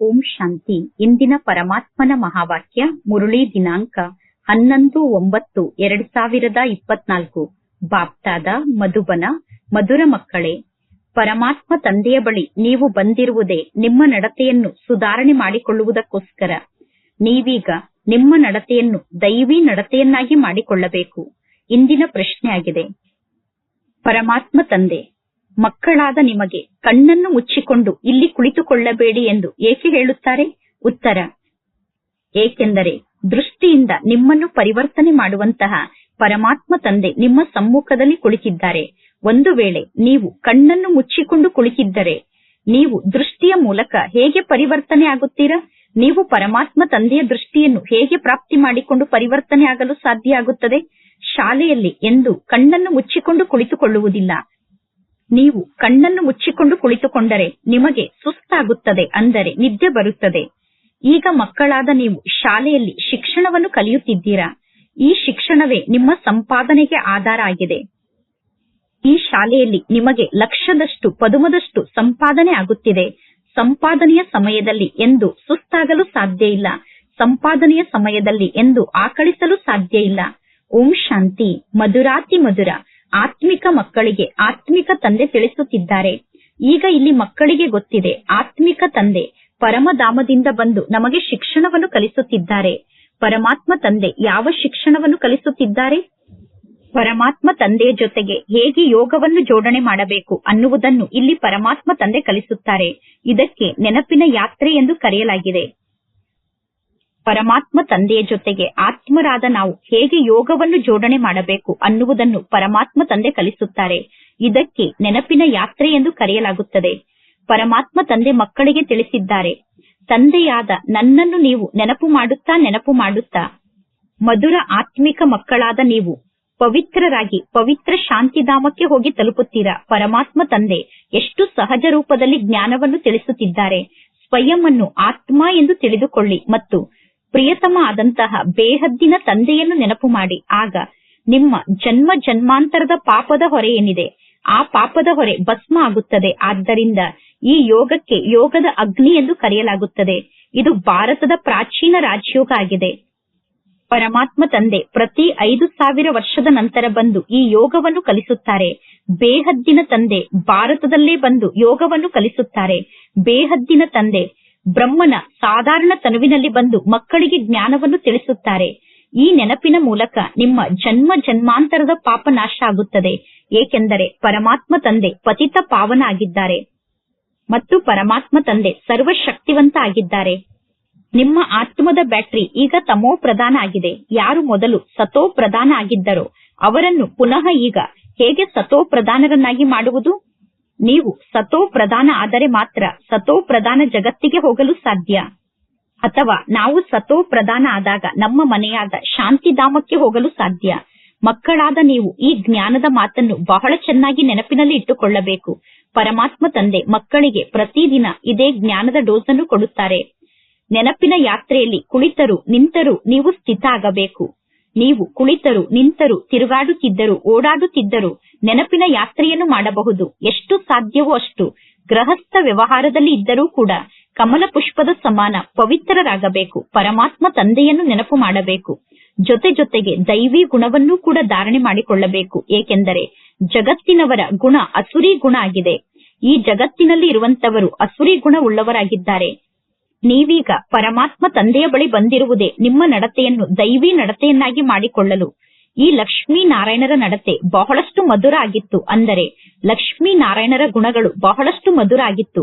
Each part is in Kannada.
ಓಂ ಶಾಂತಿ. ಇಂದಿನ ಪರಮಾತ್ಮನ ಮಹಾವಾಕ್ಯ ಮುರುಳಿ ದಿನಾಂಕ ಹನ್ನೊಂದು ಒಂಬತ್ತು ಎರಡ್ ಸಾವಿರದ ಇಪ್ಪತ್ನಾಲ್ಕು. ಬಾಪ್ತಾದ ಮಧುಬನ, ಮಧುರ ಮಕ್ಕಳೇ, ಪರಮಾತ್ಮ ತಂದೆಯ ಬಳಿ ನೀವು ಬಂದಿರುವುದೇ ನಿಮ್ಮ ನಡತೆಯನ್ನು ಸುಧಾರಣೆ ಮಾಡಿಕೊಳ್ಳುವುದಕ್ಕೋಸ್ಕರ. ನೀವೀಗ ನಿಮ್ಮ ನಡತೆಯನ್ನು ದೈವಿ ನಡತೆಯನ್ನಾಗಿ ಮಾಡಿಕೊಳ್ಳಬೇಕು. ಇಂದಿನ ಪ್ರಶ್ನೆಯಾಗಿದೆ. ಪರಮಾತ್ಮ ತಂದೆ ಮಕ್ಕಳಾದ ನಿಮಗೆ ಕಣ್ಣನ್ನು ಮುಚ್ಚಿಕೊಂಡು ಇಲ್ಲಿ ಕುಳಿತುಕೊಳ್ಳಬೇಡಿ ಎಂದು ಏಕೆ ಹೇಳುತ್ತಾರೆ? ಉತ್ತರ, ಏಕೆಂದರೆ ದೃಷ್ಟಿಯಿಂದ ನಿಮ್ಮನ್ನು ಪರಿವರ್ತನೆ ಮಾಡುವಂತಹ ಪರಮಾತ್ಮ ತಂದೆ ನಿಮ್ಮ ಸಮ್ಮುಖದಲ್ಲಿ ಕುಳಿತಿದ್ದಾರೆ. ಒಂದು ವೇಳೆ ನೀವು ಕಣ್ಣನ್ನು ಮುಚ್ಚಿಕೊಂಡು ಕುಳಿತಿದ್ದರೆ, ನೀವು ದೃಷ್ಟಿಯ ಮೂಲಕ ಹೇಗೆ ಪರಿವರ್ತನೆ ಆಗುತ್ತೀರಾ? ನೀವು ಪರಮಾತ್ಮ ತಂದೆಯ ದೃಷ್ಟಿಯನ್ನು ಹೇಗೆ ಪ್ರಾಪ್ತಿ ಮಾಡಿಕೊಂಡು ಪರಿವರ್ತನೆ ಆಗಲು ಸಾಧ್ಯ ಆಗುತ್ತದೆ? ಶಾಲೆಯಲ್ಲಿ ಎಂದು ಕಣ್ಣನ್ನು ಮುಚ್ಚಿಕೊಂಡು ಕುಳಿತುಕೊಳ್ಳುವುದಿಲ್ಲ. ನೀವು ಕಣ್ಣನ್ನು ಮುಚ್ಚಿಕೊಂಡು ಕುಳಿತುಕೊಂಡರೆ ನಿಮಗೆ ಸುಸ್ತಾಗುತ್ತದೆ, ಅಂದರೆ ನಿದ್ದೆ ಬರುತ್ತದೆ. ಈಗ ಮಕ್ಕಳಾದ ನೀವು ಶಾಲೆಯಲ್ಲಿ ಶಿಕ್ಷಣವನ್ನು ಕಲಿಯುತ್ತಿದ್ದೀರಾ? ಈ ಶಿಕ್ಷಣವೇ ನಿಮ್ಮ ಸಂಪಾದನೆಗೆ ಆಧಾರ ಆಗಿದೆ. ಈ ಶಾಲೆಯಲ್ಲಿ ನಿಮಗೆ ಲಕ್ಷದಷ್ಟು, ಪದುಮದಷ್ಟು ಸಂಪಾದನೆ ಆಗುತ್ತಿದೆ. ಸಂಪಾದನೆಯ ಸಮಯದಲ್ಲಿ ಎಂದು ಸುಸ್ತಾಗಲು ಸಾಧ್ಯ ಇಲ್ಲ. ಸಂಪಾದನೆಯ ಸಮಯದಲ್ಲಿ ಎಂದು ಆಕಳಿಸಲು ಸಾಧ್ಯ ಇಲ್ಲ. ಓಂ ಶಾಂತಿ, ಮಧುರಾತಿ ಮಧುರ. ಆತ್ಮಿಕ ಮಕ್ಕಳಿಗೆ, ಆತ್ಮಿಕ ತಂದೆ ತಿಳಿಸುತ್ತಿದ್ದಾರೆ. ಈಗ ಇಲ್ಲಿ ಮಕ್ಕಳಿಗೆ ಗೊತ್ತಿದೆ, ಆತ್ಮಿಕ ತಂದೆ ಪರಮಧಾಮದಿಂದ ಬಂದು ನಮಗೆ ಶಿಕ್ಷಣವನ್ನು ಕಲಿಸುತ್ತಿದ್ದಾರೆ. ಪರಮಾತ್ಮ ತಂದೆ ಯಾವ ಶಿಕ್ಷಣವನ್ನು ಕಲಿಸುತ್ತಿದ್ದಾರೆ? ಪರಮಾತ್ಮ ತಂದೆಯ ಜೊತೆಗೆ ಹೇಗೆ ಯೋಗವನ್ನು ಜೋಡಣೆ ಮಾಡಬೇಕು ಅನ್ನುವುದನ್ನು ಇಲ್ಲಿ ಪರಮಾತ್ಮ ತಂದೆ ಕಲಿಸುತ್ತಾರೆ. ಇದಕ್ಕೆ ನೆನಪಿನ ಯಾತ್ರೆ ಎಂದು ಕರೆಯಲಾಗಿದೆ. ಪರಮಾತ್ಮ ತಂದೆಯ ಜೊತೆಗೆ ಆತ್ಮರಾದ ನಾವು ಹೇಗೆ ಯೋಗವನ್ನು ಜೋಡಣೆ ಮಾಡಬೇಕು ಅನ್ನುವುದನ್ನು ಪರಮಾತ್ಮ ತಂದೆ ಕಲಿಸುತ್ತಾರೆ. ಇದಕ್ಕೆ ನೆನಪಿನ ಯಾತ್ರೆ ಎಂದು ಕರೆಯಲಾಗುತ್ತದೆ. ಪರಮಾತ್ಮ ತಂದೆ ಮಕ್ಕಳಿಗೆ ತಿಳಿಸಿದ್ದಾರೆ. ತಂದೆಯಾದ ನನ್ನನ್ನು ನೀವು ನೆನಪು ಮಾಡುತ್ತಾ ನೆನಪು ಮಾಡುತ್ತಾ, ಮಧುರ ಆತ್ಮಿಕ ಮಕ್ಕಳಾದ ನೀವು ಪವಿತ್ರರಾಗಿ ಪವಿತ್ರ ಶಾಂತಿಧಾಮಕ್ಕೆ ಹೋಗಿ ತಲುಪುತ್ತೀರಾ? ಪರಮಾತ್ಮ ತಂದೆ ಎಷ್ಟು ಸಹಜ ರೂಪದಲ್ಲಿ ಜ್ಞಾನವನ್ನು ತಿಳಿಸುತ್ತಿದ್ದಾರೆ. ಸ್ವಯಂ ಅನ್ನು ಆತ್ಮ ಎಂದು ತಿಳಿದುಕೊಳ್ಳಿ ಮತ್ತು ಪ್ರಿಯತಮ ಆದಂತಹ ಬೇಹದ್ದಿನ ತಂದೆಯನ್ನು ನೆನಪು ಮಾಡಿ. ಆಗ ನಿಮ್ಮ ಜನ್ಮ ಜನ್ಮಾಂತರದ ಪಾಪದ ಹೊರೆ ಏನಿದೆ? ಆ ಪಾಪದ ಹೊರೆ ಭಸ್ಮ ಆಗುತ್ತದೆ. ಆದ್ದರಿಂದ ಈ ಯೋಗಕ್ಕೆ ಯೋಗದ ಅಗ್ನಿ ಎಂದು ಕರೆಯಲಾಗುತ್ತದೆ. ಇದು ಭಾರತದ ಪ್ರಾಚೀನ ರಾಜಯೋಗ ಆಗಿದೆ. ಪರಮಾತ್ಮ ತಂದೆ ಪ್ರತಿ ಐದು ಸಾವಿರ ವರ್ಷದ ನಂತರ ಬಂದು ಈ ಯೋಗವನ್ನು ಕಲಿಸುತ್ತಾರೆ. ಬೇಹದ್ದಿನ ತಂದೆ ಭಾರತದಲ್ಲೇ ಬಂದು ಯೋಗವನ್ನು ಕಲಿಸುತ್ತಾರೆ. ಬೇಹದ್ದಿನ ತಂದೆ ಬ್ರಹ್ಮನ ಸಾಧಾರಣ ತನುವಿನಲ್ಲಿ ಬಂದು ಮಕ್ಕಳಿಗೆ ಜ್ಞಾನವನ್ನು ತಿಳಿಸುತ್ತಾರೆ. ಈ ನೆನಪಿನ ಮೂಲಕ ನಿಮ್ಮ ಜನ್ಮ ಜನ್ಮಾಂತರದ ಪಾಪ ನಾಶ ಆಗುತ್ತದೆ. ಏಕೆಂದರೆ ಪರಮಾತ್ಮ ತಂದೆ ಪತಿತ ಪಾವನ ಆಗಿದ್ದಾರೆ ಮತ್ತು ಪರಮಾತ್ಮ ತಂದೆ ಸರ್ವಶಕ್ತಿವಂತ ಆಗಿದ್ದಾರೆ ನಿಮ್ಮ ಆತ್ಮದ ಬ್ಯಾಟರಿ ಈಗ ತಮೋ ಪ್ರಧಾನ ಆಗಿದೆ. ಯಾರು ಮೊದಲು ಸತೋ ಪ್ರಧಾನ ಆಗಿದ್ದರೋ ಅವರನ್ನು ಪುನಃ ಈಗ ಹೇಗೆ ಸತೋ ಪ್ರಧಾನರನ್ನಾಗಿ ಮಾಡುವುದು? ನೀವು ಸತೋ ಪ್ರಧಾನ ಆದರೆ ಮಾತ್ರ ಸತೋ ಪ್ರಧಾನ ಜಗತ್ತಿಗೆ ಹೋಗಲು ಸಾಧ್ಯ. ಅಥವಾ ನಾವು ಸತೋ ಪ್ರಧಾನ ಆದಾಗ ನಮ್ಮ ಮನೆಯಾದ ಶಾಂತಿಧಾಮಕ್ಕೆ ಹೋಗಲು ಸಾಧ್ಯ. ಮಕ್ಕಳಾದ ನೀವು ಈ ಜ್ಞಾನದ ಮಾತನ್ನು ಬಹಳ ಚೆನ್ನಾಗಿ ನೆನಪಿನಲ್ಲಿ ಇಟ್ಟುಕೊಳ್ಳಬೇಕು. ಪರಮಾತ್ಮ ತಂದೆ ಮಕ್ಕಳಿಗೆ ಪ್ರತಿದಿನ ಇದೇ ಜ್ಞಾನದ ಡೋಸ್ ಅನ್ನು ಕೊಡುತ್ತಾರೆ. ನೆನಪಿನ ಯಾತ್ರೆಯಲ್ಲಿ ಕುಳಿತರು ನಿಂತರು ನೀವು ಸ್ಥಿತ ಆಗಬೇಕು. ನೀವು ಕುಳಿತರು, ನಿಂತರು, ತಿರುಗಾಡುತ್ತಿದ್ದರು, ಓಡಾಡುತ್ತಿದ್ದರು, ನೆನಪಿನ ಯಾತ್ರೆಯನ್ನು ಮಾಡಬಹುದು. ಎಷ್ಟು ಸಾಧ್ಯವೋ ಅಷ್ಟು. ಗೃಹಸ್ಥ ವ್ಯವಹಾರದಲ್ಲಿ ಇದ್ದರೂ ಕೂಡ ಕಮಲ ಪುಷ್ಪದ ಸಮಾನ, ಪವಿತ್ರರಾಗಬೇಕು, ಪರಮಾತ್ಮ ತಂದೆಯನ್ನು ನೆನಪು ಮಾಡಬೇಕು. ಜೊತೆ ಜೊತೆಗೆ ದೈವಿ ಗುಣವನ್ನೂ ಕೂಡ ಧಾರಣೆ ಮಾಡಿಕೊಳ್ಳಬೇಕು. ಏಕೆಂದರೆ ಜಗತ್ತಿನವರ ಗುಣ ಅಸುರಿ ಗುಣ ಆಗಿದೆ. ಈ ಜಗತ್ತಿನಲ್ಲಿ ಇರುವಂತವರು ಅಸುರಿ ಗುಣ ಉಳ್ಳವರಾಗಿದ್ದಾರೆ. ನೀವೀಗ ಪರಮಾತ್ಮ ತಂದೆಯ ಬಳಿ ಬಂದಿರುವುದೇ ನಿಮ್ಮ ನಡತೆಯನ್ನು ದೈವಿ ನಡತೆಯನ್ನಾಗಿ ಮಾಡಿಕೊಳ್ಳಲು. ಈ ಲಕ್ಷ್ಮೀ ನಾರಾಯಣರ ನಡತೆ ಬಹಳಷ್ಟು ಮಧುರ ಆಗಿತ್ತು ಅಂದರೆ ಲಕ್ಷ್ಮೀ ನಾರಾಯಣರ ಗುಣಗಳು ಬಹಳಷ್ಟು ಮಧುರ ಆಗಿತ್ತು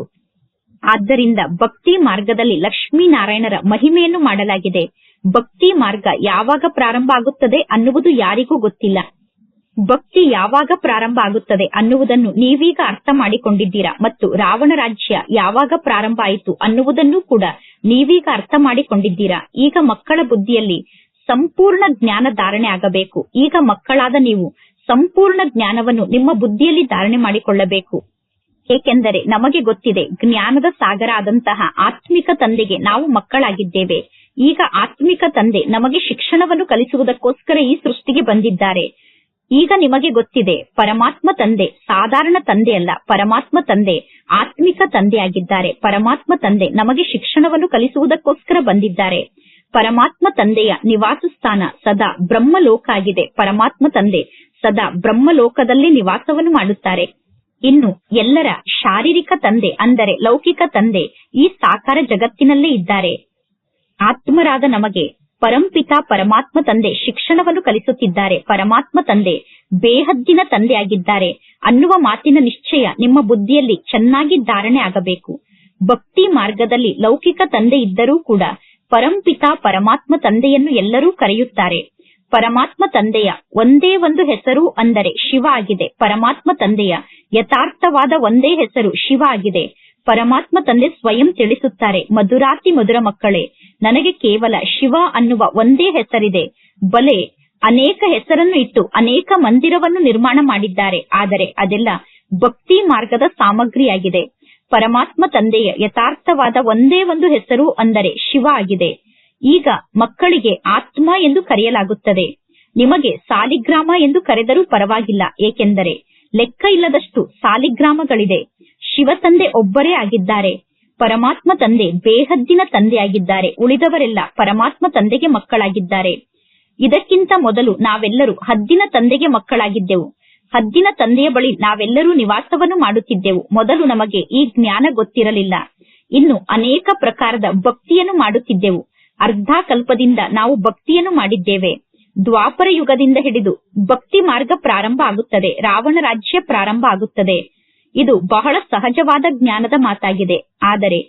ಆದ್ದರಿಂದ ಭಕ್ತಿ ಮಾರ್ಗದಲ್ಲಿ ಲಕ್ಷ್ಮೀ ನಾರಾಯಣರ ಮಹಿಮೆಯನ್ನು ಮಾಡಲಾಗಿದೆ. ಭಕ್ತಿ ಮಾರ್ಗ ಯಾವಾಗ ಪ್ರಾರಂಭ ಆಗುತ್ತದೆ ಅನ್ನುವುದು ಯಾರಿಗೂ ಗೊತ್ತಿಲ್ಲ. ಭಕ್ತಿ ಯಾವಾಗ ಪ್ರಾರಂಭ ಆಗುತ್ತದೆ ಅನ್ನುವುದನ್ನು ನೀವೀಗ ಅರ್ಥ ಮಾಡಿಕೊಂಡಿದ್ದೀರಾ ಮತ್ತು ರಾವಣ ರಾಜ್ಯ ಯಾವಾಗ ಪ್ರಾರಂಭ ಆಯಿತು ಅನ್ನುವುದನ್ನು ಕೂಡ ನೀವೀಗ ಅರ್ಥ ಮಾಡಿಕೊಂಡಿದ್ದೀರಾ? ಈಗ ಮಕ್ಕಳ ಬುದ್ಧಿಯಲ್ಲಿ ಸಂಪೂರ್ಣ ಜ್ಞಾನ ಧಾರಣೆ ಆಗಬೇಕು. ಈಗ ಮಕ್ಕಳಾದ ನೀವು ಸಂಪೂರ್ಣ ಜ್ಞಾನವನ್ನು ನಿಮ್ಮ ಬುದ್ಧಿಯಲ್ಲಿ ಧಾರಣೆ ಮಾಡಿಕೊಳ್ಳಬೇಕು. ಏಕೆಂದರೆ ನಮಗೆ ಗೊತ್ತಿದೆ ಜ್ಞಾನದ ಸಾಗರ ಆದಂತಹ ಆತ್ಮಿಕ ತಂದೆಗೆ ನಾವು ಮಕ್ಕಳಾಗಿದ್ದೇವೆ. ಈಗ ಆತ್ಮಿಕ ತಂದೆ ನಮಗೆ ಶಿಕ್ಷಣವನ್ನು ಕಲಿಸುವುದಕ್ಕೋಸ್ಕರ ಈ ಸೃಷ್ಟಿಗೆ ಬಂದಿದ್ದಾರೆ. ಈಗ ನಿಮಗೆ ಗೊತ್ತಿದೆ, ಪರಮಾತ್ಮ ತಂದೆ, ಸಾಧಾರಣ ತಂದೆ ಅಲ್ಲ, ಪರಮಾತ್ಮ ತಂದೆ, ಆತ್ಮಿಕ ತಂದೆಯಾಗಿದ್ದಾರೆ. ಪರಮಾತ್ಮ ತಂದೆ ನಮಗೆ ಶಿಕ್ಷಣವನ್ನು ಕಲಿಸುವುದಕ್ಕೋಸ್ಕರ ಬಂದಿದ್ದಾರೆ. ಪರಮಾತ್ಮ ತಂದೆಯ ನಿವಾಸ ಸ್ಥಾನ ಸದಾ ಬ್ರಹ್ಮಲೋಕ ಆಗಿದೆ. ಪರಮಾತ್ಮ ತಂದೆ ಸದಾ ಬ್ರಹ್ಮಲೋಕದಲ್ಲಿ ನಿವಾಸವನ್ನು ಮಾಡುತ್ತಾರೆ. ಇನ್ನು ಎಲ್ಲರ ಶಾರೀರಿಕ ತಂದೆ ಅಂದರೆ ಲೌಕಿಕ ತಂದೆ ಈ ಸಾಕಾರ ಜಗತ್ತಿನಲ್ಲೇ ಇದ್ದಾರೆ. ಆತ್ಮರಾದ ನಮಗೆ ಪರಂಪಿತ ಪರಮಾತ್ಮ ತಂದೆ ಶಿಕ್ಷಣವನ್ನು ಕಲಿಸುತ್ತಿದ್ದಾರೆ. ಪರಮಾತ್ಮ ತಂದೆ ಬೇಹದ್ದಿನ ತಂದೆಯಾಗಿದ್ದಾರೆ. ಅನ್ನುವ ಮಾತಿನ ನಿಶ್ಚಯ ನಿಮ್ಮ ಬುದ್ಧಿಯಲ್ಲಿ ಚೆನ್ನಾಗಿ ಧಾರಣೆ ಆಗಬೇಕು. ಭಕ್ತಿ ಮಾರ್ಗದಲ್ಲಿ ಲೌಕಿಕ ತಂದೆ ಇದ್ದರೂ ಕೂಡ ಪರಂಪಿತ ಪರಮಾತ್ಮ ತಂದೆಯನ್ನು ಎಲ್ಲರೂ ಕರೆಯುತ್ತಾರೆ. ಪರಮಾತ್ಮ ತಂದೆಯ ಒಂದೇ ಒಂದು ಹೆಸರು ಅಂದರೆ ಶಿವ ಆಗಿದೆ. ಪರಮಾತ್ಮ ತಂದೆಯ ಯಥಾರ್ಥವಾದ ಒಂದೇ ಹೆಸರು ಶಿವ ಆಗಿದೆ. ಪರಮಾತ್ಮ ತಂದೆ ಸ್ವಯಂ ತಿಳಿಸುತ್ತಾರೆ. ಮಧುರಾತಿ ಮಧುರ ಮಕ್ಕಳೇ ನನಗೆ ಕೇವಲ ಶಿವ ಅನ್ನುವ ಒಂದೇ ಹೆಸರಿದೆ. ಬಲೆ ಅನೇಕ ಹೆಸರನ್ನು ಇಟ್ಟು ಅನೇಕ ಮಂದಿರವನ್ನು ನಿರ್ಮಾಣ ಮಾಡಿದ್ದಾರೆ. ಆದರೆ ಅದೆಲ್ಲ ಭಕ್ತಿ ಮಾರ್ಗದ ಸಾಮಗ್ರಿಯಾಗಿದೆ. ಪರಮಾತ್ಮ ತಂದೆಯ ಯಥಾರ್ಥವಾದ ಒಂದೇ ಒಂದು ಹೆಸರು ಅಂದರೆ ಶಿವ ಆಗಿದೆ. ಈಗ ಮಕ್ಕಳಿಗೆ ಆತ್ಮ ಎಂದು ಕರೆಯಲಾಗುತ್ತದೆ. ನಿಮಗೆ ಸಾಲಿಗ್ರಾಮ ಎಂದು ಕರೆದರೂ ಪರವಾಗಿಲ್ಲ. ಏಕೆಂದರೆ ಲೆಕ್ಕ ಇಲ್ಲದಷ್ಟು ಸಾಲಿಗ್ರಾಮಗಳಿದೆ. ಶಿವ ತಂದೆ ಒಬ್ಬರೇ ಆಗಿದ್ದಾರೆ. ಪರಮಾತ್ಮ ತಂದೆ ಬೇಹದ್ದಿನ ತಂದೆಯಾಗಿದ್ದಾರೆ. ಉಳಿದವರೆಲ್ಲ ಪರಮಾತ್ಮ ತಂದೆಗೆ ಮಕ್ಕಳಾಗಿದ್ದಾರೆ. ಇದಕ್ಕಿಂತ ಮೊದಲು ನಾವೆಲ್ಲರೂ ಹದ್ದಿನ ತಂದೆಗೆ ಮಕ್ಕಳಾಗಿದ್ದೆವು. ಹದ್ದಿನ ತಂದೆಯ ಬಳಿ ನಾವೆಲ್ಲರೂ ನಿವಾಸವನ್ನು ಮಾಡುತ್ತಿದ್ದೆವು. ಮೊದಲು ನಮಗೆ ಈ ಜ್ಞಾನ ಗೊತ್ತಿರಲಿಲ್ಲ. ಇನ್ನು ಅನೇಕ ಪ್ರಕಾರದ ಭಕ್ತಿಯನ್ನು ಮಾಡುತ್ತಿದ್ದೆವು. ಅರ್ಧ ಕಲ್ಪದಿಂದ ನಾವು ಭಕ್ತಿಯನ್ನು ಮಾಡಿದ್ದೇವೆ. ದ್ವಾಪರ ಯುಗದಿಂದ ಹಿಡಿದು ಭಕ್ತಿ ಮಾರ್ಗ ಪ್ರಾರಂಭ ಆಗುತ್ತದೆ. ರಾವಣ ರಾಜ್ಯ ಪ್ರಾರಂಭ ಆಗುತ್ತದೆ. ಇದು ಬಹಳ ಸಹಜವಾದ ಜ್ಞಾನದ ಮಾತಾಗಿದೆ. ಆದರೆ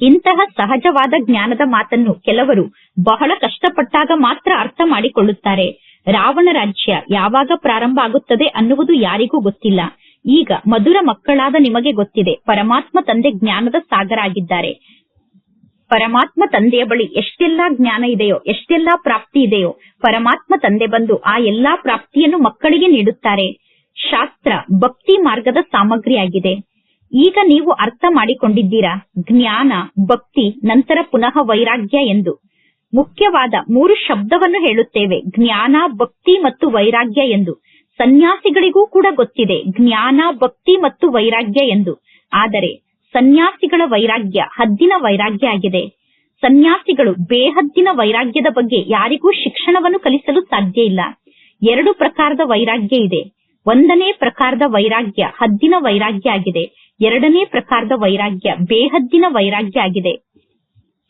ಇಂತಹ ಸಹಜವಾದ ಜ್ಞಾನದ ಮಾತನ್ನು ಕೆಲವರು ಬಹಳ ಕಷ್ಟಪಟ್ಟಾಗ ಮಾತ್ರ ಅರ್ಥ ಮಾಡಿಕೊಳ್ಳುತ್ತಾರೆ. ರಾವಣ ರಾಜ್ಯ ಯಾವಾಗ ಪ್ರಾರಂಭ ಆಗುತ್ತದೆ ಅನ್ನುವುದು ಯಾರಿಗೂ ಗೊತ್ತಿಲ್ಲ. ಈಗ ಮಧುರ ಮಕ್ಕಳಾದ ನಿಮಗೆ ಗೊತ್ತಿದೆ, ಪರಮಾತ್ಮ ತಂದೆ ಜ್ಞಾನದ ಸಾಗರ ಆಗಿದ್ದಾರೆ ಪರಮಾತ್ಮ ತಂದೆಯ ಬಳಿ ಎಷ್ಟೆಲ್ಲಾ ಜ್ಞಾನ ಇದೆಯೋ, ಎಷ್ಟೆಲ್ಲಾ ಪ್ರಾಪ್ತಿ ಇದೆಯೋ, ಪರಮಾತ್ಮ ತಂದೆ ಬಂದು ಆ ಎಲ್ಲಾ ಪ್ರಾಪ್ತಿಯನ್ನು ಮಕ್ಕಳಿಗೆ ನೀಡುತ್ತಾರೆ. ಶಾಸ್ತ್ರ, ಭಕ್ತಿ ಮಾರ್ಗದ ಸಾಮಗ್ರಿಯಾಗಿದೆ. ಈಗ ನೀವು ಅರ್ಥ ಮಾಡಿಕೊಂಡಿದ್ದೀರಾ? ಜ್ಞಾನ, ಭಕ್ತಿ, ನಂತರ ಪುನಃ ವೈರಾಗ್ಯ ಎಂದು. ಮುಖ್ಯವಾದ ಮೂರು ಶಬ್ದವನ್ನು ಹೇಳುತ್ತೇವೆ. ಜ್ಞಾನ, ಭಕ್ತಿ ಮತ್ತು ವೈರಾಗ್ಯ ಎಂದು. ಸನ್ಯಾಸಿಗಳಿಗೂ ಕೂಡ ಗೊತ್ತಿದೆ. ಜ್ಞಾನ, ಭಕ್ತಿ ಮತ್ತು ವೈರಾಗ್ಯ ಎಂದು. ಆದರೆ ಸನ್ಯಾಸಿಗಳ ವೈರಾಗ್ಯ ಹದ್ದಿನ ವೈರಾಗ್ಯ ಆಗಿದೆ. ಸನ್ಯಾಸಿಗಳು ಬೇಹದ್ದಿನ ವೈರಾಗ್ಯದ ಬಗ್ಗೆ ಯಾರಿಗೂ ಶಿಕ್ಷಣವನ್ನು ಕಲಿಸಲು ಸಾಧ್ಯ ಇಲ್ಲ. ಎರಡು ಪ್ರಕಾರದ ವೈರಾಗ್ಯ ಇದೆ. ಒಂದನೇ ಪ್ರಕಾರದ ವೈರಾಗ್ಯ ಹದ್ದಿನ ವೈರಾಗ್ಯ ಆಗಿದೆ. ಎರಡನೇ ಪ್ರಕಾರದ ವೈರಾಗ್ಯ ಬೇಹದ್ದಿನ ವೈರಾಗ್ಯ ಆಗಿದೆ.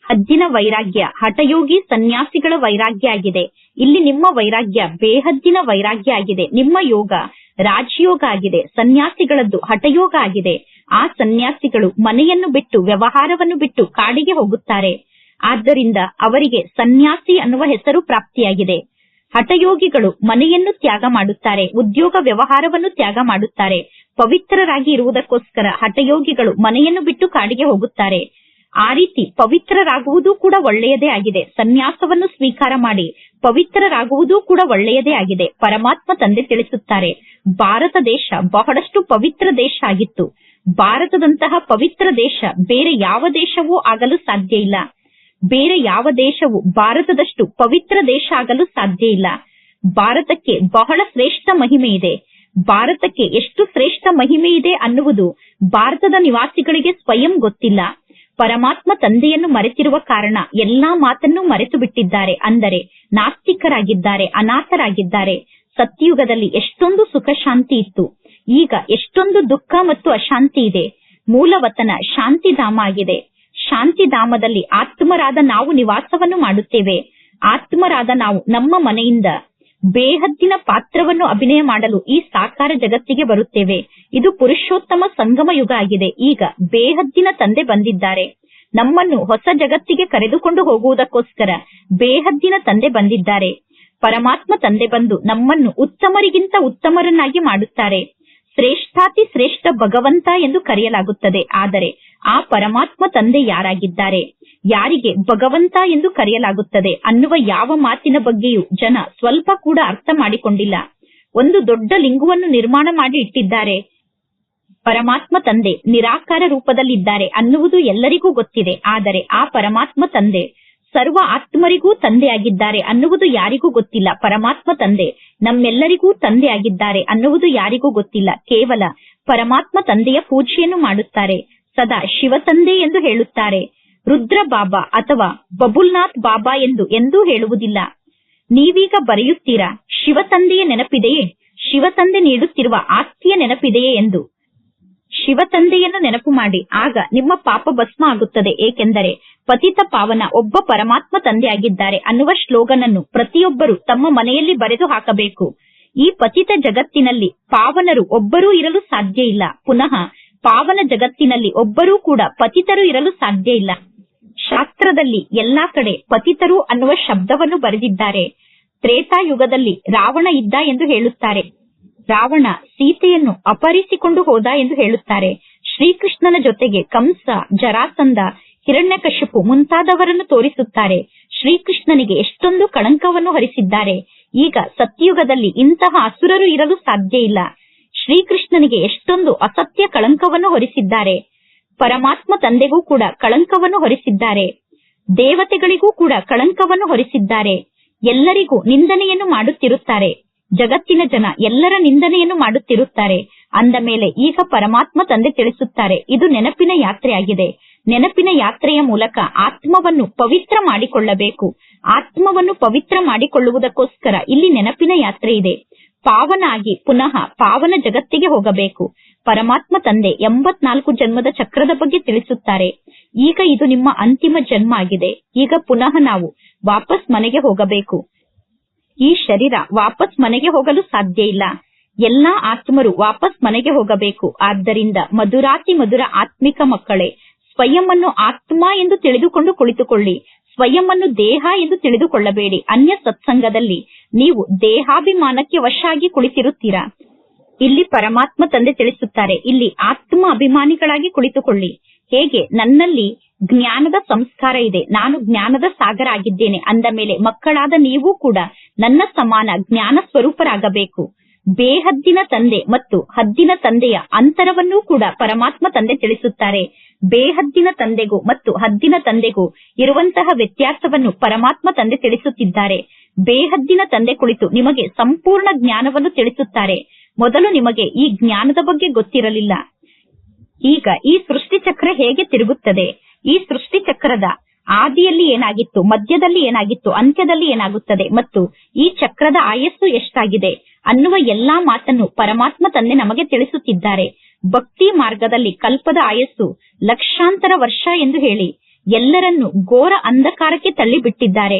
ಹದ್ದಿನ ವೈರಾಗ್ಯ ಹಠಯೋಗಿ ಸನ್ಯಾಸಿಗಳ ವೈರಾಗ್ಯ ಆಗಿದೆ. ಇಲ್ಲಿ ನಿಮ್ಮ ವೈರಾಗ್ಯ ಬೇಹದ್ದಿನ ವೈರಾಗ್ಯ ಆಗಿದೆ. ನಿಮ್ಮ ಯೋಗ ರಾಜಯೋಗ ಆಗಿದೆ. ಸನ್ಯಾಸಿಗಳದ್ದು ಹಠಯೋಗ ಆಗಿದೆ. ಆ ಸನ್ಯಾಸಿಗಳು ಮನೆಯನ್ನು ಬಿಟ್ಟು, ವ್ಯವಹಾರವನ್ನು ಬಿಟ್ಟು ಕಾಡಿಗೆ ಹೋಗುತ್ತಾರೆ. ಆದ್ದರಿಂದ ಅವರಿಗೆ ಸನ್ಯಾಸಿ ಅನ್ನುವ ಹೆಸರು ಪ್ರಾಪ್ತಿಯಾಗಿದೆ. ಹಠಯೋಗಿಗಳು ಮನೆಯನ್ನು ತ್ಯಾಗ ಮಾಡುತ್ತಾರೆ, ಉದ್ಯೋಗ ವ್ಯವಹಾರವನ್ನು ತ್ಯಾಗ ಮಾಡುತ್ತಾರೆ, ಪವಿತ್ರರಾಗಿ ಇರುವುದಕ್ಕೋಸ್ಕರ ಹಠಯೋಗಿಗಳು ಮನೆಯನ್ನು ಬಿಟ್ಟು ಕಾಡಿಗೆ ಹೋಗುತ್ತಾರೆ. ಆ ರೀತಿ ಪವಿತ್ರರಾಗುವುದು ಕೂಡ ಒಳ್ಳೆಯದೇ ಆಗಿದೆ. ಸನ್ಯಾಸವನ್ನು ಸ್ವೀಕಾರ ಮಾಡಿ ಪವಿತ್ರರಾಗುವುದೂ ಕೂಡ ಒಳ್ಳೆಯದೇ ಆಗಿದೆ, ಪರಮಾತ್ಮ ತಂದೆ ತಿಳಿಸುತ್ತಾರೆ. ಭಾರತ ದೇಶ ಬಹಳಷ್ಟು ಪವಿತ್ರ ದೇಶ ಆಗಿತ್ತು. ಭಾರತದಂತಹ ಪವಿತ್ರ ದೇಶ ಬೇರೆ ಯಾವ ದೇಶವೂ ಆಗಲು ಸಾಧ್ಯ ಇಲ್ಲ. ಬೇರೆ ಯಾವ ದೇಶವು ಭಾರತದಷ್ಟು ಪವಿತ್ರ ದೇಶ ಆಗಲು ಸಾಧ್ಯ ಇಲ್ಲ. ಭಾರತಕ್ಕೆ ಬಹಳ ಶ್ರೇಷ್ಠ ಮಹಿಮೆ ಇದೆ. ಭಾರತಕ್ಕೆ ಎಷ್ಟು ಶ್ರೇಷ್ಠ ಮಹಿಮೆ ಇದೆ ಅನ್ನುವುದು ಭಾರತದ ನಿವಾಸಿಗಳಿಗೆ ಸ್ವಯಂ ಗೊತ್ತಿಲ್ಲ. ಪರಮಾತ್ಮ ತಂದೆಯನ್ನು ಮರೆತಿರುವ ಕಾರಣ ಎಲ್ಲಾ ಮಾತನ್ನು ಮರೆತು ಬಿಟ್ಟಿದ್ದಾರೆ ಅಂದರೆ ನಾಸ್ತಿಕರಾಗಿದ್ದಾರೆ, ಅನಾಥರಾಗಿದ್ದಾರೆ. ಸತ್ಯಯುಗದಲ್ಲಿ ಎಷ್ಟೊಂದು ಸುಖ ಶಾಂತಿ ಇತ್ತು. ಈಗ ಎಷ್ಟೊಂದು ದುಃಖ ಮತ್ತು ಅಶಾಂತಿ ಇದೆ. ಮೂಲವತನ ಶಾಂತಿಧಾಮ ಆಗಿದೆ. ಶಾಂತಿಧಾಮದಲ್ಲಿ ಆತ್ಮರಾದ ನಾವು ನಿವಾಸವನ್ನು ಮಾಡುತ್ತೇವೆ. ಆತ್ಮರಾದ ನಾವು ನಮ್ಮ ಮನೆಯಿಂದ ಬೇಹದ್ದಿನ ಪಾತ್ರವನ್ನು ಅಭಿನಯ ಮಾಡಲು ಈ ಸಾಕಾರ ಜಗತ್ತಿಗೆ ಬರುತ್ತೇವೆ. ಇದು ಪುರುಷೋತ್ತಮ ಸಂಗಮ ಯುಗ ಆಗಿದೆ. ಈಗ ಬೇಹದ್ದಿನ ತಂದೆ ಬಂದಿದ್ದಾರೆ. ನಮ್ಮನ್ನು ಹೊಸ ಜಗತ್ತಿಗೆ ಕರೆದುಕೊಂಡು ಹೋಗುವುದಕ್ಕೋಸ್ಕರ ಬೇಹದ್ದಿನ ತಂದೆ ಬಂದಿದ್ದಾರೆ. ಪರಮಾತ್ಮ ತಂದೆ ಬಂದು ನಮ್ಮನ್ನು ಉತ್ತಮರಿಗಿಂತ ಉತ್ತಮರನ್ನಾಗಿ ಮಾಡುತ್ತಾರೆ. ಶ್ರೇಷ್ಠಾತಿ ಶ್ರೇಷ್ಠ ಭಗವಂತ ಎಂದು ಕರೆಯಲಾಗುತ್ತದೆ. ಆದರೆ ಆ ಪರಮಾತ್ಮ ತಂದೆ ಯಾರಾಗಿದ್ದಾರೆ? ಯಾರಿಗೆ ಭಗವಂತ ಎಂದು ಕರೆಯಲಾಗುತ್ತದೆ ಅನ್ನುವ ಯಾವ ಮಾತಿನ ಬಗ್ಗೆಯೂ ಜನ ಸ್ವಲ್ಪ ಕೂಡ ಅರ್ಥ ಮಾಡಿಕೊಂಡಿಲ್ಲ. ಒಂದು ದೊಡ್ಡ ಲಿಂಗವನ್ನು ನಿರ್ಮಾಣ ಮಾಡಿ ಇಟ್ಟಿದ್ದಾರೆ. ಪರಮಾತ್ಮ ತಂದೆ ನಿರಾಕಾರ ರೂಪದಲ್ಲಿದ್ದಾರೆ ಅನ್ನುವುದು ಎಲ್ಲರಿಗೂ ಗೊತ್ತಿದೆ. ಆದರೆ ಆ ಪರಮಾತ್ಮ ತಂದೆ ಸರ್ವ ಆತ್ಮರಿಗೂ ತಂದೆಯಾಗಿದ್ದಾರೆ ಅನ್ನುವುದು ಯಾರಿಗೂ ಗೊತ್ತಿಲ್ಲ. ಪರಮಾತ್ಮ ತಂದೆ ನಮ್ಮೆಲ್ಲರಿಗೂ ತಂದೆಯಾಗಿದ್ದಾರೆ ಅನ್ನುವುದು ಯಾರಿಗೂ ಗೊತ್ತಿಲ್ಲ. ಕೇವಲ ಪರಮಾತ್ಮ ತಂದೆಯ ಪೂಜೆಯನ್ನು ಮಾಡುತ್ತಾರೆ. ಸದಾ ಶಿವತಂದೆ ಎಂದು ಹೇಳುತ್ತಾರೆ. ರುದ್ರ ಬಾಬಾ ಅಥವಾ ಬಬುಲ್ನಾಥ್ ಬಾಬಾ ಎಂದು ಎಂದೂ ಹೇಳುವುದಿಲ್ಲ. ನೀವೀಗ ಬರೆಯುತ್ತೀರಾ, ಶಿವತಂದೆಯ ನೆನಪಿದೆಯೇ? ಶಿವತಂದೆ ನೀಡುತ್ತಿರುವ ಆಸ್ತಿಯ ನೆನಪಿದೆಯೇ ಎಂದು? ಶಿವತಂದೆಯನ್ನು ನೆನಪು ಮಾಡಿ, ಆಗ ನಿಮ್ಮ ಪಾಪ ಭಸ್ಮ ಆಗುತ್ತದೆ. ಏಕೆಂದರೆ ಪತಿತ ಪಾವನ ಒಬ್ಬ ಪರಮಾತ್ಮ ತಂದೆಯಾಗಿದ್ದಾರೆ ಅನ್ನುವ ಶ್ಲೋಗನ್ ಅನ್ನು ಪ್ರತಿಯೊಬ್ಬರು ತಮ್ಮ ಮನೆಯಲ್ಲಿ ಬರೆದು ಹಾಕಬೇಕು. ಈ ಪತಿತ ಜಗತ್ತಿನಲ್ಲಿ ಪಾವನರು ಒಬ್ಬರೂ ಇರಲು ಸಾಧ್ಯ ಇಲ್ಲ. ಪುನಃ ಪಾವನ ಜಗತ್ತಿನಲ್ಲಿ ಒಬ್ಬರೂ ಕೂಡ ಪತಿತರು ಇರಲು ಸಾಧ್ಯ ಇಲ್ಲ. ಶಾಸ್ತ್ರದಲ್ಲಿ ಎಲ್ಲಾ ಕಡೆ ಪತಿತರು ಅನ್ನುವ ಶಬ್ದವನ್ನು ಬರೆದಿದ್ದಾರೆ. ತ್ರೇತಾಯುಗದಲ್ಲಿ ರಾವಣ ಇದ್ದ ಎಂದು ಹೇಳುತ್ತಾರೆ. ರಾವಣ ಸೀತೆಯನ್ನು ಅಪಹರಿಸಿಕೊಂಡು ಹೋದ ಎಂದು ಹೇಳುತ್ತಾರೆ. ಶ್ರೀಕೃಷ್ಣನ ಜೊತೆಗೆ ಕಂಸ ಜರಾಸಂದ ಹಿರಣ್ಯಕಶಿಪು ಮುಂತಾದವರನ್ನು ತೋರಿಸುತ್ತಾರೆ. ಶ್ರೀಕೃಷ್ಣನಿಗೆ ಎಷ್ಟೊಂದು ಕಳಂಕವನ್ನು ಹರಿಸಿದ್ದಾರೆ. ಈಗ ಸತ್ಯುಗದಲ್ಲಿ ಇಂತಹ ಅಸುರರು ಇರಲು ಸಾಧ್ಯ ಇಲ್ಲ. ಶ್ರೀಕೃಷ್ಣನಿಗೆ ಎಷ್ಟೊಂದು ಅಸತ್ಯ ಕಳಂಕವನ್ನು ಹೊರಿಸಿದ್ದಾರೆ. ಪರಮಾತ್ಮ ತಂದೆಗೂ ಕೂಡ ಕಳಂಕವನ್ನು ಹೊರಿಸಿದ್ದಾರೆ. ದೇವತೆಗಳಿಗೂ ಕೂಡ ಕಳಂಕವನ್ನು ಹೊರಿಸಿದ್ದಾರೆ. ಎಲ್ಲರಿಗೂ ನಿಂದನೆಯನ್ನು ಮಾಡುತ್ತಿರುತ್ತಾರೆ. ಜಗತ್ತಿನ ಜನ ಎಲ್ಲರ ನಿಂದನೆಯನ್ನು ಮಾಡುತ್ತಿರುತ್ತಾರೆ. ಅಂದ ಮೇಲೆ ಈಗ ಪರಮಾತ್ಮ ತಂದೆ ತಿಳಿಸುತ್ತಾರೆ, ಇದು ನೆನಪಿನ ಯಾತ್ರೆಯಾಗಿದೆ. ನೆನಪಿನ ಯಾತ್ರೆಯ ಮೂಲಕ ಆತ್ಮವನ್ನು ಪವಿತ್ರ ಮಾಡಿಕೊಳ್ಳಬೇಕು. ಆತ್ಮವನ್ನು ಪವಿತ್ರ ಮಾಡಿಕೊಳ್ಳುವುದಕ್ಕೋಸ್ಕರ ಇಲ್ಲಿ ನೆನಪಿನ ಯಾತ್ರೆ ಇದೆ ಪಾವನ ಆಗಿ ಪುನಃ ಪಾವನ ಜಗತ್ತಿಗೆ ಹೋಗಬೇಕು. ಪರಮಾತ್ಮ ತಂದೆ ಎಂಬತ್ನಾಲ್ಕು ಜನ್ಮದ ಚಕ್ರದ ಬಗ್ಗೆ ತಿಳಿಸುತ್ತಾರೆ. ಈಗ ಇದು ನಿಮ್ಮ ಅಂತಿಮ ಜನ್ಮ ಆಗಿದೆ. ಈಗ ಪುನಃ ನಾವು ವಾಪಸ್ ಮನೆಗೆ ಹೋಗಬೇಕು. ಈ ಶರೀರ ವಾಪಸ್ ಮನೆಗೆ ಹೋಗಲು ಸಾಧ್ಯ ಇಲ್ಲ. ಎಲ್ಲಾ ಆತ್ಮರು ವಾಪಸ್ ಮನೆಗೆ ಹೋಗಬೇಕು. ಆದ್ದರಿಂದ ಮಧುರಾತಿ ಮಧುರ ಆತ್ಮಿಕ ಮಕ್ಕಳೇ ಸ್ವಯಂ ಅನ್ನು ಆತ್ಮ ಎಂದು ತಿಳಿದುಕೊಂಡು ಕುಳಿತುಕೊಳ್ಳಿ. ಸ್ವಯಂ ಅನ್ನು ದೇಹ ಎಂದು ತಿಳಿದುಕೊಳ್ಳಬೇಡಿ. ಅನ್ಯ ಸತ್ಸಂಗದಲ್ಲಿ ನೀವು ದೇಹಾಭಿಮಾನಕ್ಕೆ ವಶಾಗಿ ಕುಳಿತಿರುತ್ತೀರಾ. ಇಲ್ಲಿ ಪರಮಾತ್ಮ ತಂದೆ ತಿಳಿಸುತ್ತಾರೆ, ಇಲ್ಲಿ ಆತ್ಮ ಅಭಿಮಾನಿಗಳಾಗಿ ಕುಳಿತುಕೊಳ್ಳಿ. ಹೇಗೆ? ನನ್ನಲ್ಲಿ ಜ್ಞಾನದ ಸಂಸ್ಕಾರ ಇದೆ, ನಾನು ಜ್ಞಾನದ ಸಾಗರ ಆಗಿದ್ದೇನೆ ಅಂದ ಮೇಲೆ ಮಕ್ಕಳಾದ ನೀವು ಕೂಡ ನನ್ನ ಸಮಾನ ಜ್ಞಾನ ಸ್ವರೂಪರಾಗಬೇಕು. ಬೇಹದ್ದಿನ ತಂದೆ ಮತ್ತು ಹದ್ದಿನ ತಂದೆಯ ಅಂತರವನ್ನೂ ಕೂಡ ಪರಮಾತ್ಮ ತಂದೆ ತಿಳಿಸುತ್ತಾರೆ. ಬೇಹದ್ದಿನ ತಂದೆಗೂ ಮತ್ತು ಹದ್ದಿನ ತಂದೆಗೂ ಇರುವಂತಹ ವ್ಯತ್ಯಾಸವನ್ನು ಪರಮಾತ್ಮ ತಂದೆ ತಿಳಿಸುತ್ತಿದ್ದಾರೆ. ಬೇಹದ್ದಿನ ತಂದೆ ಕುಳಿತು ನಿಮಗೆ ಸಂಪೂರ್ಣ ಜ್ಞಾನವನ್ನು ತಿಳಿಸುತ್ತಾರೆ. ಮೊದಲು ನಿಮಗೆ ಈ ಜ್ಞಾನದ ಬಗ್ಗೆ ಗೊತ್ತಿರಲಿಲ್ಲ. ಈಗ ಈ ಸೃಷ್ಟಿ ಚಕ್ರ ಹೇಗೆ ತಿರುಗುತ್ತದೆ? ಈ ಸೃಷ್ಟಿ ಚಕ್ರದ ಆದಿಯಲ್ಲಿ ಏನಾಗಿತ್ತು, ಮಧ್ಯದಲ್ಲಿ ಏನಾಗಿತ್ತು, ಅಂತ್ಯದಲ್ಲಿ ಏನಾಗುತ್ತದೆ ಮತ್ತು ಈ ಚಕ್ರದ ಆಯಸ್ಸು ಎಷ್ಟಾಗಿದೆ ಅನ್ನುವ ಎಲ್ಲಾ ಮಾತನ್ನು ಪರಮಾತ್ಮ ತಂದೆ ನಮಗೆ ತಿಳಿಸುತ್ತಿದ್ದಾರೆ. ಭಕ್ತಿ ಮಾರ್ಗದಲ್ಲಿ ಕಲ್ಪದ ಆಯಸ್ಸು ಲಕ್ಷಾಂತರ ವರ್ಷ ಎಂದು ಹೇಳಿ ಎಲ್ಲರನ್ನು ಘೋರ ಅಂಧಕಾರಕ್ಕೆ ತಳ್ಳಿಬಿಟ್ಟಿದ್ದಾರೆ.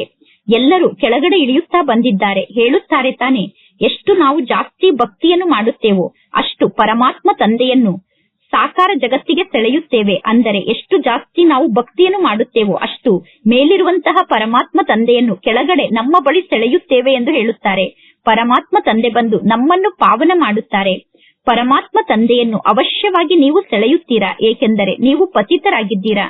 ಎಲ್ಲರೂ ಕೆಳಗಡೆ ಇಳಿಯುತ್ತಾ ಬಂದಿದ್ದಾರೆ. ಹೇಳುತ್ತಾರೆ ತಾನೆ, ಎಷ್ಟು ನಾವು ಜಾಸ್ತಿ ಭಕ್ತಿಯನ್ನು ಮಾಡುತ್ತೇವೋ, ಅಷ್ಟು ಪರಮಾತ್ಮ ತಂದೆಯನ್ನು ಸಾಕಾರ ಜಗತ್ತಿಗೆ ಸೆಳೆಯುತ್ತೇವೆ. ಅಂದರೆ ಎಷ್ಟು ಜಾಸ್ತಿ ನಾವು ಭಕ್ತಿಯನ್ನು ಮಾಡುತ್ತೇವೋ, ಅಷ್ಟು ಮೇಲಿರುವಂತಹ ಪರಮಾತ್ಮ ತಂದೆಯನ್ನು ಕೆಳಗಡೆ ನಮ್ಮ ಬಳಿ ಸೆಳೆಯುತ್ತೇವೆ ಎಂದು ಹೇಳುತ್ತಾರೆ. ಪರಮಾತ್ಮ ತಂದೆ ಬಂದು ನಮ್ಮನ್ನು ಪಾವನ ಮಾಡುತ್ತಾರೆ. ಪರಮಾತ್ಮ ತಂದೆಯನ್ನು ಅವಶ್ಯವಾಗಿ ನೀವು ಸೆಳೆಯುತ್ತೀರಾ? ಏಕೆಂದರೆ ನೀವು ಪತಿತರಾಗಿದ್ದೀರಾ?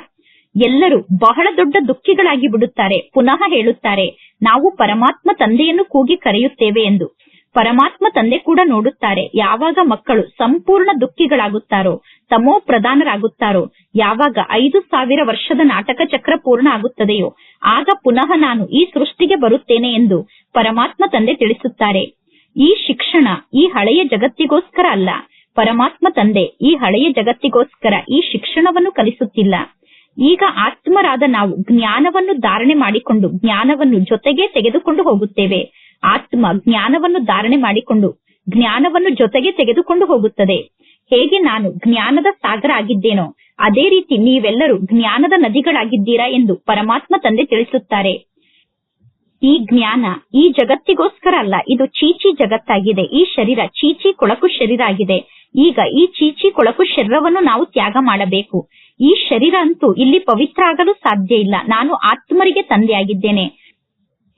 ಎಲ್ಲರೂ ಬಹಳ ದೊಡ್ಡ ದುಃಖಿಗಳಾಗಿ ಬಿಡುತ್ತಾರೆ. ಪುನಃ ಹೇಳುತ್ತಾರೆ, ನಾವು ಪರಮಾತ್ಮ ತಂದೆಯನ್ನು ಕೂಗಿ ಕರೆಯುತ್ತೇವೆ ಎಂದು. ಪರಮಾತ್ಮ ತಂದೆ ಕೂಡ ನೋಡುತ್ತಾರೆ, ಯಾವಾಗ ಮಕ್ಕಳು ಸಂಪೂರ್ಣ ದುಃಖಿಗಳಾಗುತ್ತಾರೋ, ತಮೋ ಪ್ರಧಾನರಾಗುತ್ತಾರೋ, ಯಾವಾಗ ಐದು ಸಾವಿರ ವರ್ಷದ ನಾಟಕ ಚಕ್ರ ಪೂರ್ಣ ಆಗುತ್ತದೆಯೋ, ಆಗ ಪುನಃ ನಾನು ಈ ಸೃಷ್ಟಿಗೆ ಬರುತ್ತೇನೆ ಎಂದು ಪರಮಾತ್ಮ ತಂದೆ ತಿಳಿಸುತ್ತಾರೆ. ಈ ಶಿಕ್ಷಣ ಈ ಹಳೆಯ ಜಗತ್ತಿಗೋಸ್ಕರ ಅಲ್ಲ, ಪರಮಾತ್ಮ ತಂದೆ ಈ ಹಳೆಯ ಜಗತ್ತಿಗೋಸ್ಕರ ಈ ಶಿಕ್ಷಣವನ್ನು ಕಲಿಸುತ್ತಿಲ್ಲ. ಈಗ ಆತ್ಮರಾದ ನಾವು ಜ್ಞಾನವನ್ನು ಧಾರಣೆ ಮಾಡಿಕೊಂಡು ಜ್ಞಾನವನ್ನು ಜೊತೆಗೆ ತೆಗೆದುಕೊಂಡು ಹೋಗುತ್ತೇವೆ. ಆತ್ಮ ಜ್ಞಾನವನ್ನು ಧಾರಣೆ ಮಾಡಿಕೊಂಡು ಜ್ಞಾನವನ್ನು ಜೊತೆಗೆ ತೆಗೆದುಕೊಂಡು ಹೋಗುತ್ತದೆ. ಹೇಗೆ ನಾನು ಜ್ಞಾನದ ಸಾಗರ ಆಗಿದ್ದೇನೋ, ಅದೇ ರೀತಿ ನೀವೆಲ್ಲರೂ ಜ್ಞಾನದ ನದಿಗಳಾಗಿದ್ದೀರಾ ಎಂದು ಪರಮಾತ್ಮ ತಂದೆ ತಿಳಿಸುತ್ತಾರೆ. ಈ ಜ್ಞಾನ ಈ ಜಗತ್ತಿಗೋಸ್ಕರ ಅಲ್ಲ, ಇದು ಚೀಚಿ ಜಗತ್ತಾಗಿದೆ. ಈ ಶರೀರ ಚೀಚಿ ಕೊಳಕು ಶರೀರ ಆಗಿದೆ. ಈಗ ಈ ಚೀಚಿ ಕೊಳಕು ಶರೀರವನ್ನು ನಾವು ತ್ಯಾಗ ಮಾಡಬೇಕು. ಈ ಶರೀರ ಅಂತೂ ಇಲ್ಲಿ ಪವಿತ್ರ ಆಗಲು ಸಾಧ್ಯ ಇಲ್ಲ. ನಾನು ಆತ್ಮರಿಗೆ ತಂದೆಯಾಗಿದ್ದೇನೆ.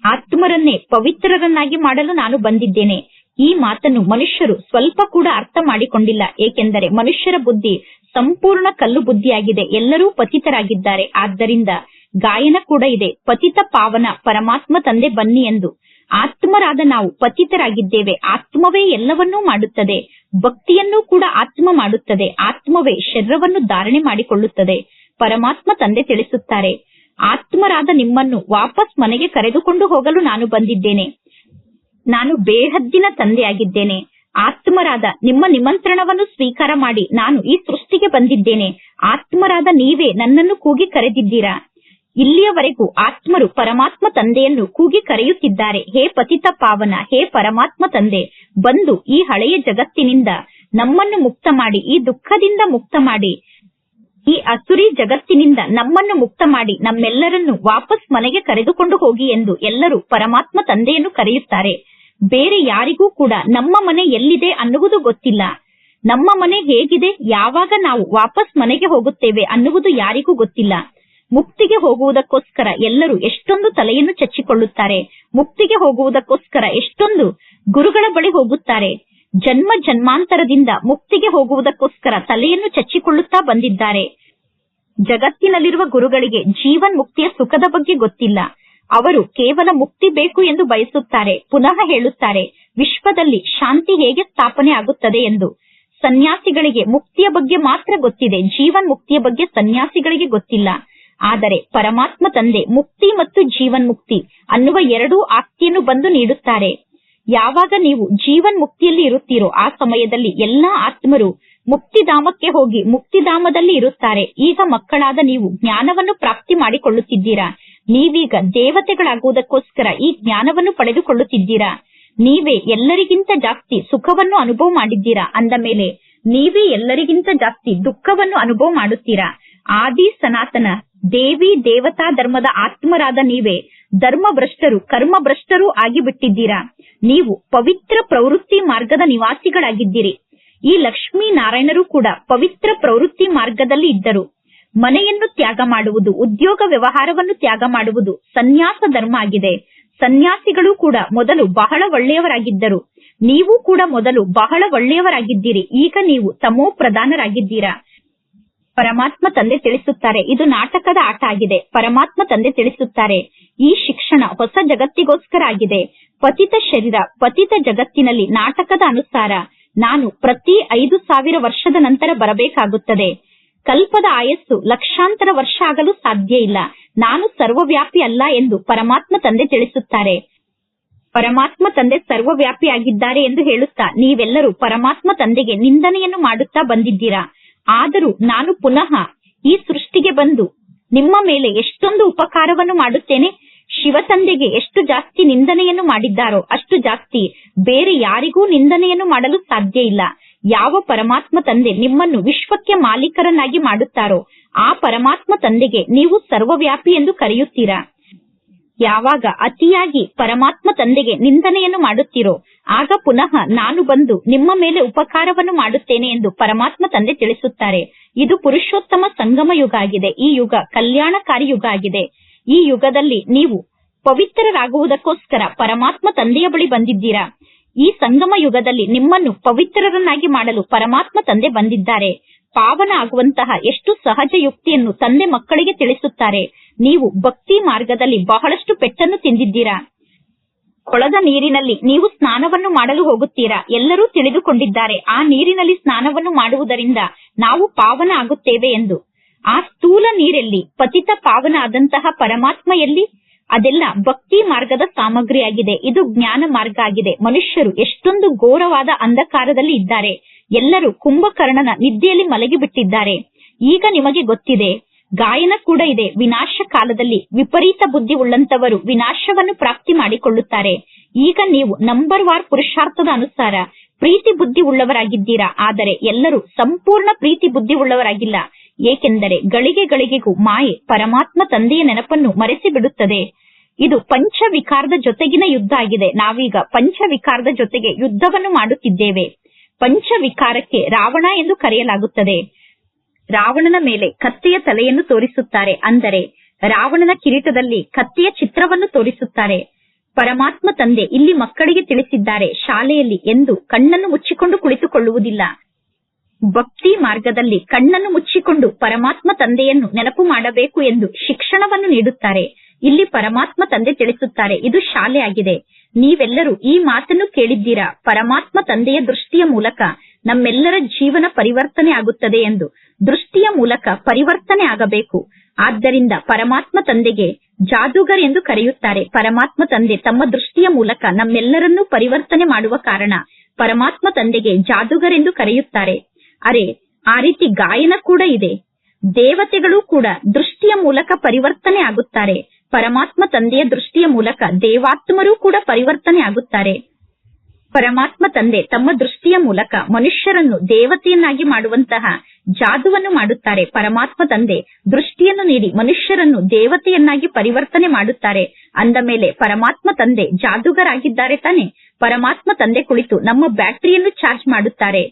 ಆತ್ಮರನ್ನೇ ಪವಿತ್ರರನ್ನಾಗಿ ಮಾಡಲು ನಾನು ಬಂದಿದ್ದೇನೆ. ಈ ಮಾತನ್ನು ಮನುಷ್ಯರು ಸ್ವಲ್ಪ ಕೂಡ ಅರ್ಥ ಮಾಡಿಕೊಂಡಿಲ್ಲ. ಏಕೆಂದರೆ ಮನುಷ್ಯರ ಬುದ್ಧಿ ಸಂಪೂರ್ಣ ಕಲ್ಲು ಬುದ್ಧಿಯಾಗಿದೆ. ಎಲ್ಲರೂ ಪತಿತರಾಗಿದ್ದಾರೆ. ಆದ್ದರಿಂದ ಗಾಯನ ಕೂಡ ಇದೆ. ಪತಿತ ಪಾವನ ಪರಮಾತ್ಮ ತಂದೆ ಬನ್ನಿ ಎಂದು. ಆತ್ಮರಾದ ನಾವು ಪತಿತರಾಗಿದ್ದೇವೆ. ಆತ್ಮವೇ ಎಲ್ಲವನ್ನೂ ಮಾಡುತ್ತದೆ. ಭಕ್ತಿಯನ್ನೂ ಕೂಡ ಆತ್ಮ ಮಾಡುತ್ತದೆ. ಆತ್ಮವೇ ಶರೀರವನ್ನು ಧಾರಣೆ ಮಾಡಿಕೊಳ್ಳುತ್ತದೆ. ಪರಮಾತ್ಮ ತಂದೆ ತಿಳಿಸುತ್ತಾರೆ. ಆತ್ಮರಾದ ನಿಮ್ಮನ್ನು ವಾಪಸ್ ಮನೆಗೆ ಕರೆದುಕೊಂಡು ಹೋಗಲು ನಾನು ಬಂದಿದ್ದೇನೆ. ನಾನು ಬೇಹದ್ದಿನ ತಂದೆಯಾಗಿದ್ದೇನೆ. ಆತ್ಮರಾದ ನಿಮ್ಮ ನಿಮಂತ್ರಣವನ್ನು ಸ್ವೀಕಾರ ಮಾಡಿ ನಾನು ಈ ಸೃಷ್ಟಿಗೆ ಬಂದಿದ್ದೇನೆ. ಆತ್ಮರಾದ ನೀವೇ ನನ್ನನ್ನು ಕೂಗಿ ಕರೆದಿದ್ದೀರಾ? ಇಲ್ಲಿಯವರೆಗೂ ಆತ್ಮರು ಪರಮಾತ್ಮ ತಂದೆಯನ್ನು ಕೂಗಿ ಕರೆಯುತ್ತಿದ್ದಾರೆ. ಹೇ ಪತಿತ ಪಾವನ, ಹೇ ಪರಮಾತ್ಮ ತಂದೆ ಬಂದು ಈ ಹಳೆಯ ಜಗತ್ತಿನಿಂದ ನಮ್ಮನ್ನು ಮುಕ್ತ ಮಾಡಿ, ಈ ದುಃಖದಿಂದ ಮುಕ್ತ ಮಾಡಿ, ಈ ಅಸುರಿ ಜಗತ್ತಿನಿಂದ ನಮ್ಮನ್ನು ಮುಕ್ತ ಮಾಡಿ, ನಮ್ಮೆಲ್ಲರನ್ನು ವಾಪಸ್ ಮನೆಗೆ ಕರೆದುಕೊಂಡು ಹೋಗಿ ಎಂದು ಎಲ್ಲರೂ ಪರಮಾತ್ಮ ತಂದೆಯನ್ನು ಕರೆಯುತ್ತಾರೆ. ಬೇರೆ ಯಾರಿಗೂ ಕೂಡ ನಮ್ಮ ಮನೆ ಎಲ್ಲಿದೆ ಅನ್ನುವುದು ಗೊತ್ತಿಲ್ಲ. ನಮ್ಮ ಮನೆ ಹೇಗಿದೆ, ಯಾವಾಗ ನಾವು ವಾಪಸ್ ಮನೆಗೆ ಹೋಗುತ್ತೇವೆ ಅನ್ನುವುದು ಯಾರಿಗೂ ಗೊತ್ತಿಲ್ಲ. ಮುಕ್ತಿಗೆ ಹೋಗುವುದಕ್ಕೋಸ್ಕರ ಎಲ್ಲರೂ ಎಷ್ಟೊಂದು ತಲೆಯನ್ನು ಚಚ್ಚಿಕೊಳ್ಳುತ್ತಾರೆ. ಮುಕ್ತಿಗೆ ಹೋಗುವುದಕ್ಕೋಸ್ಕರ ಎಷ್ಟೊಂದು ಗುರುಗಳ ಬಳಿ ಹೋಗುತ್ತಾರೆ. ಜನ್ಮ ಜನ್ಮಾಂತರದಿಂದ ಮುಕ್ತಿಗೆ ಹೋಗುವುದಕ್ಕೋಸ್ಕರ ತಲೆಯನ್ನು ಚಚ್ಚಿಕೊಳ್ಳುತ್ತಾ ಬಂದಿದ್ದಾರೆ. ಜಗತ್ತಿನಲ್ಲಿರುವ ಗುರುಗಳಿಗೆ ಜೀವನ್ ಮುಕ್ತಿಯ ಸುಖದ ಬಗ್ಗೆ ಗೊತ್ತಿಲ್ಲ. ಅವರು ಕೇವಲ ಮುಕ್ತಿ ಬೇಕು ಎಂದು ಬಯಸುತ್ತಾರೆ. ಪುನಃ ಹೇಳುತ್ತಾರೆ, ವಿಶ್ವದಲ್ಲಿ ಶಾಂತಿ ಹೇಗೆ ಸ್ಥಾಪನೆ ಆಗುತ್ತದೆ ಎಂದು. ಸನ್ಯಾಸಿಗಳಿಗೆ ಮುಕ್ತಿಯ ಬಗ್ಗೆ ಮಾತ್ರ ಗೊತ್ತಿದೆ, ಜೀವನ್ ಮುಕ್ತಿಯ ಬಗ್ಗೆ ಸನ್ಯಾಸಿಗಳಿಗೆ ಗೊತ್ತಿಲ್ಲ. ಆದರೆ ಪರಮಾತ್ಮ ತಂದೆ ಮುಕ್ತಿ ಮತ್ತು ಜೀವನ್ ಮುಕ್ತಿ ಅನ್ನುವ ಎರಡೂ ಆಸ್ತಿಯನ್ನು ಬಂದು ನೀಡುತ್ತಾರೆ. ಯಾವಾಗ ನೀವು ಜೀವನ್ ಮುಕ್ತಿಯಲ್ಲಿ ಇರುತ್ತೀರೋ ಆ ಸಮಯದಲ್ಲಿ ಎಲ್ಲಾ ಆತ್ಮರು ಮುಕ್ತಿಧಾಮಕ್ಕೆ ಹೋಗಿ ಮುಕ್ತಿಧಾಮದಲ್ಲಿ ಇರುತ್ತಾರೆ. ಈಗ ಮಕ್ಕಳಾದ ನೀವು ಜ್ಞಾನವನ್ನು ಪ್ರಾಪ್ತಿ ಮಾಡಿಕೊಳ್ಳುತ್ತಿದ್ದೀರಾ? ನೀವೀಗ ದೇವತೆಗಳಾಗುವುದಕ್ಕೋಸ್ಕರ ಈ ಜ್ಞಾನವನ್ನು ಪಡೆದುಕೊಳ್ಳುತ್ತಿದ್ದೀರಾ? ನೀವೇ ಎಲ್ಲರಿಗಿಂತ ಜಾಸ್ತಿ ಸುಖವನ್ನು ಅನುಭವ ಮಾಡಿದ್ದೀರಾ? ಅಂದ ಮೇಲೆ, ನೀವೇ ಎಲ್ಲರಿಗಿಂತ ಜಾಸ್ತಿ ದುಃಖವನ್ನು ಅನುಭವ ಮಾಡುತ್ತೀರಾ? ಆದಿ ಸನಾತನ ದೇವಿ ದೇವತಾ ಧರ್ಮದ ಆತ್ಮರಾದ ನೀವೇ ಧರ್ಮ ಭ್ರಷ್ಟರು ಆಗಿಬಿಟ್ಟಿದ್ದೀರಾ? ನೀವು ಪವಿತ್ರ ಪ್ರವೃತ್ತಿ ಮಾರ್ಗದ ನಿವಾಸಿಗಳಾಗಿದ್ದೀರಿ. ಈ ಲಕ್ಷ್ಮೀ ನಾರಾಯಣರು ಕೂಡ ಪವಿತ್ರ ಪ್ರವೃತ್ತಿ ಮಾರ್ಗದಲ್ಲಿ ಇದ್ದರು. ಮನೆಯನ್ನು ತ್ಯಾಗ ಮಾಡುವುದು, ಉದ್ಯೋಗ ವ್ಯವಹಾರವನ್ನು ತ್ಯಾಗ ಮಾಡುವುದು ಸನ್ಯಾಸ ಧರ್ಮ ಆಗಿದೆ. ಸನ್ಯಾಸಿಗಳು ಕೂಡ ಮೊದಲು ಬಹಳ ಒಳ್ಳೆಯವರಾಗಿದ್ದರು. ನೀವು ಕೂಡ ಮೊದಲು ಬಹಳ ಒಳ್ಳೆಯವರಾಗಿದ್ದೀರಿ. ಈಗ ನೀವು ತಮೋ ಪ್ರಧಾನರಾಗಿದ್ದೀರಾ? ಪರಮಾತ್ಮ ತಂದೆ ತಿಳಿಸುತ್ತಾರೆ. ಇದು ನಾಟಕದ ಆಟ ಆಗಿದೆ. ಪರಮಾತ್ಮ ತಂದೆ ತಿಳಿಸುತ್ತಾರೆ. ಈ ಶಿಕ್ಷಣ ಹೊಸ ಜಗತ್ತಿಗೋಸ್ಕರ ಆಗಿದೆ. ಪತಿತ ಶರೀರ, ಪತಿತ ಜಗತ್ತಿನಲ್ಲಿ ನಾಟಕದ ಅನುಸಾರ ನಾನು ಪ್ರತಿ ಐದು ಸಾವಿರ ವರ್ಷದ ನಂತರ ಬರಬೇಕಾಗುತ್ತದೆ. ಕಲ್ಪದ ಆಯಸ್ಸು ಲಕ್ಷಾಂತರ ವರ್ಷ ಆಗಲು ಸಾಧ್ಯ ಇಲ್ಲ. ನಾನು ಸರ್ವವ್ಯಾಪಿ ಅಲ್ಲ ಎಂದು ಪರಮಾತ್ಮ ತಂದೆ ತಿಳಿಸುತ್ತಾರೆ. ಪರಮಾತ್ಮ ತಂದೆ ಸರ್ವವ್ಯಾಪಿಯಾಗಿದ್ದಾರೆ ಎಂದು ಹೇಳುತ್ತಾ ನೀವೆಲ್ಲರೂ ಪರಮಾತ್ಮ ತಂದೆಗೆ ನಿಂದನೆಯನ್ನು ಮಾಡುತ್ತಾ ಬಂದಿದ್ದೀರಾ? ಆದರೂ ನಾನು ಪುನಃ ಈ ಸೃಷ್ಟಿಗೆ ಬಂದು ನಿಮ್ಮ ಮೇಲೆ ಎಷ್ಟೊಂದು ಉಪಕಾರವನ್ನು ಮಾಡುತ್ತೇನೆ? ಶಿವ ತಂದೆಗೆ ಎಷ್ಟು ಜಾಸ್ತಿ ನಿಂದನೆಯನ್ನು ಮಾಡಿದ್ದಾರೋ ಅಷ್ಟು ಜಾಸ್ತಿ ಬೇರೆ ಯಾರಿಗೂ ನಿಂದನೆಯನ್ನು ಮಾಡಲು ಸಾಧ್ಯ ಇಲ್ಲ. ಯಾವ ಪರಮಾತ್ಮ ತಂದೆ ನಿಮ್ಮನ್ನು ವಿಶ್ವಕ್ಕೆ ಮಾಲೀಕರನ್ನಾಗಿ ಮಾಡುತ್ತಾರೋ ಆ ಪರಮಾತ್ಮ ತಂದೆಗೆ ನೀವು ಸರ್ವವ್ಯಾಪಿ ಎಂದು ಕರೆಯುತ್ತೀರಾ? ಯಾವಾಗ ಅತಿಯಾಗಿ ಪರಮಾತ್ಮ ತಂದೆಗೆ ನಿಂದನೆಯನ್ನು ಮಾಡುತ್ತೀರೋ ಆಗ ಪುನಃ ನಾನು ಬಂದು ನಿಮ್ಮ ಮೇಲೆ ಉಪಕಾರವನ್ನು ಮಾಡುತ್ತೇನೆ ಎಂದು ಪರಮಾತ್ಮ ತಂದೆ ತಿಳಿಸುತ್ತಾರೆ. ಇದು ಪುರುಷೋತ್ತಮ ಸಂಗಮ ಯುಗ ಆಗಿದೆ. ಈ ಯುಗ ಕಲ್ಯಾಣಕಾರಿ ಯುಗ ಆಗಿದೆ. ಈ ಯುಗದಲ್ಲಿ ನೀವು ಪವಿತ್ರರಾಗುವುದಕ್ಕೋಸ್ಕರ ಪರಮಾತ್ಮ ತಂದೆಯ ಬಳಿ ಬಂದಿದ್ದೀರಾ? ಈ ಸಂಗಮ ಯುಗದಲ್ಲಿ ನಿಮ್ಮನ್ನು ಪವಿತ್ರರನ್ನಾಗಿ ಮಾಡಲು ಪರಮಾತ್ಮ ತಂದೆ ಬಂದಿದ್ದಾರೆ. ಪಾವನ ಆಗುವಂತಹ ಎಷ್ಟು ಸಹಜ ಯುಕ್ತಿಯನ್ನು ತಂದೆ ಮಕ್ಕಳಿಗೆ ತಿಳಿಸುತ್ತಾರೆ. ನೀವು ಭಕ್ತಿ ಮಾರ್ಗದಲ್ಲಿ ಬಹಳಷ್ಟು ಪೆಟ್ಟನ್ನು ತಿಂದಿದ್ದೀರಾ? ಕೊಳದ ನೀರಿನಲ್ಲಿ ನೀವು ಸ್ನಾನವನ್ನು ಮಾಡಲು ಹೋಗುತ್ತೀರಾ? ಎಲ್ಲರೂ ತಿಳಿದುಕೊಂಡಿದ್ದಾರೆ. ಆ ನೀರಿನಲ್ಲಿ ಸ್ನಾನವನ್ನು ಮಾಡುವುದರಿಂದ ನಾವು ಪಾವನ ಆಗುತ್ತೇವೆ ಎಂದು. ಆ ಸ್ಥೂಲ ನೀರಲ್ಲಿ ಪತಿತ ಪಾವನ ಆದಂತಹ ಪರಮಾತ್ಮ ಎಲ್ಲಿ? ಅದೆಲ್ಲ ಭಕ್ತಿ ಮಾರ್ಗದ ಸಾಮಗ್ರಿಯಾಗಿದೆ. ಇದು ಜ್ಞಾನ ಮಾರ್ಗ ಆಗಿದೆ. ಮನುಷ್ಯರು ಎಷ್ಟೊಂದು ಘೋರವಾದ ಅಂಧಕಾರದಲ್ಲಿ ಇದ್ದಾರೆ. ಎಲ್ಲರೂ ಕುಂಭಕರ್ಣನ ನಿದ್ದೆಯಲ್ಲಿ ಮಲಗಿ ಬಿಟ್ಟಿದ್ದಾರೆ ಈಗ ನಿಮಗೆ ಗೊತ್ತಿದೆ ಗಾಯನ ಕೂಡ ಇದೆ. ವಿನಾಶ ಕಾಲದಲ್ಲಿ ವಿಪರೀತ ಬುದ್ಧಿ ಉಳ್ಳಂತವರು ವಿನಾಶವನ್ನು ಪ್ರಾಪ್ತಿ ಮಾಡಿಕೊಳ್ಳುತ್ತಾರೆ. ಈಗ ನೀವು ನಂಬರ್ ವಾರ್ ಪುರುಷಾರ್ಥದ ಅನುಸಾರ ಪ್ರೀತಿ ಬುದ್ಧಿ ಉಳ್ಳವರಾಗಿದ್ದೀರಾ? ಆದರೆ ಎಲ್ಲರೂ ಸಂಪೂರ್ಣ ಪ್ರೀತಿ ಬುದ್ಧಿ ಉಳ್ಳವರಾಗಿಲ್ಲ. ಏಕೆಂದರೆ ಗಳಿಗೆ ಗಳಿಗೆಗೂ ಮಾಯೆ ಪರಮಾತ್ಮ ತಂದೆಯ ನೆನಪನ್ನು ಮರೆಸಿ ಬಿಡುತ್ತದೆ ಇದು ಪಂಚವಿಕಾರದ ಜೊತೆಗಿನ ಯುದ್ಧ ಆಗಿದೆ. ನಾವೀಗ ಪಂಚವಿಕಾರದ ಜೊತೆಗೆ ಯುದ್ಧವನ್ನು ಮಾಡುತ್ತಿದ್ದೇವೆ. ಪಂಚವಿಕಾರಕ್ಕೆ ರಾವಣ ಎಂದು ಕರೆಯಲಾಗುತ್ತದೆ. ರಾವಣನ ಮೇಲೆ ಕತ್ತೆಯ ತಲೆಯನ್ನು ತೋರಿಸುತ್ತಾರೆ. ಅಂದರೆ ರಾವಣನ ಕಿರೀಟದಲ್ಲಿ ಕತ್ತೆಯ ಚಿತ್ರವನ್ನು ತೋರಿಸುತ್ತಾರೆ. ಪರಮಾತ್ಮ ತಂದೆ ಇಲ್ಲಿ ಮಕ್ಕಳಿಗೆ ತಿಳಿಸಿದ್ದಾರೆ ಶಾಲೆಯಲ್ಲಿ ಎಂದು ಕಣ್ಣನ್ನು ಮುಚ್ಚಿಕೊಂಡು ಕುಳಿತುಕೊಳ್ಳುವುದಿಲ್ಲ. ಭಕ್ತಿ ಮಾರ್ಗದಲ್ಲಿ ಕಣ್ಣನ್ನು ಮುಚ್ಚಿಕೊಂಡು ಪರಮಾತ್ಮ ತಂದೆಯನ್ನು ನೆನಪು ಮಾಡಬೇಕು ಎಂದು ಶಿಕ್ಷಣವನ್ನು ನೀಡುತ್ತಾರೆ. ಇಲ್ಲಿ ಪರಮಾತ್ಮ ತಂದೆ ತಿಳಿಸುತ್ತಾರೆ, ಇದು ಶಾಲೆ ಆಗಿದೆ. ನೀವೆಲ್ಲರೂ ಈ ಮಾತನ್ನು ಕೇಳಿದ್ದೀರಾ? ಪರಮಾತ್ಮ ತಂದೆಯ ದೃಷ್ಟಿಯ ಮೂಲಕ ನಮ್ಮೆಲ್ಲರ ಜೀವನ ಪರಿವರ್ತನೆ ಆಗುತ್ತದೆ ಎಂದು ದೃಷ್ಟಿಯ ಮೂಲಕ ಪರಿವರ್ತನೆ ಆಗಬೇಕು. ಆದ್ದರಿಂದ ಪರಮಾತ್ಮ ತಂದೆಗೆ ಜಾದೂಗರ್ ಎಂದು ಕರೆಯುತ್ತಾರೆ. ಪರಮಾತ್ಮ ತಂದೆ ತಮ್ಮ ದೃಷ್ಟಿಯ ಮೂಲಕ ನಮ್ಮೆಲ್ಲರನ್ನೂ ಪರಿವರ್ತನೆ ಮಾಡುವ ಕಾರಣ ಪರಮಾತ್ಮ ತಂದೆಗೆ ಜಾದೂಗರ್ ಎಂದು ಕರೆಯುತ್ತಾರೆ. ಅರೆ, ಆ ರೀತಿ ಗಾಯನ ಕೂಡ ಇದೆ. ದೇವತೆಗಳು ಕೂಡ ದೃಷ್ಟಿಯ ಮೂಲಕ ಪರಿವರ್ತನೆ ಆಗುತ್ತಾರೆ. ಪರಮಾತ್ಮ ತಂದೆಯ ದೃಷ್ಟಿಯ ಮೂಲಕ ದೇವಾತ್ಮರೂ ಕೂಡ ಪರಿವರ್ತನೆ ಆಗುತ್ತಾರೆ. ಪರಮಾತ್ಮ ತಂದೆ ತಮ್ಮ ದೃಷ್ಟಿಯ ಮೂಲಕ ಮನುಷ್ಯರನ್ನು ದೇವತೆಯನ್ನಾಗಿ ಮಾಡುವಂತಹ ಜಾದುವನ್ನು ಮಾಡುತ್ತಾರೆ. ಪರಮಾತ್ಮ ತಂದೆ ದೃಷ್ಟಿಯನ್ನು ನೀಡಿ ಮನುಷ್ಯರನ್ನು ದೇವತೆಯನ್ನಾಗಿ ಪರಿವರ್ತನೆ ಮಾಡುತ್ತಾರೆ. ಅಂದ ಮೇಲೆ ಪರಮಾತ್ಮ ತಂದೆ ಜಾದುಗರಾಗಿದ್ದಾರೆ ತಾನೆ. ಪರಮಾತ್ಮ ತಂದೆ ಕುಳಿತು ನಮ್ಮ ಬ್ಯಾಟರಿಯನ್ನು ಚಾರ್ಜ್ ಮಾಡುತ್ತಾರೆ.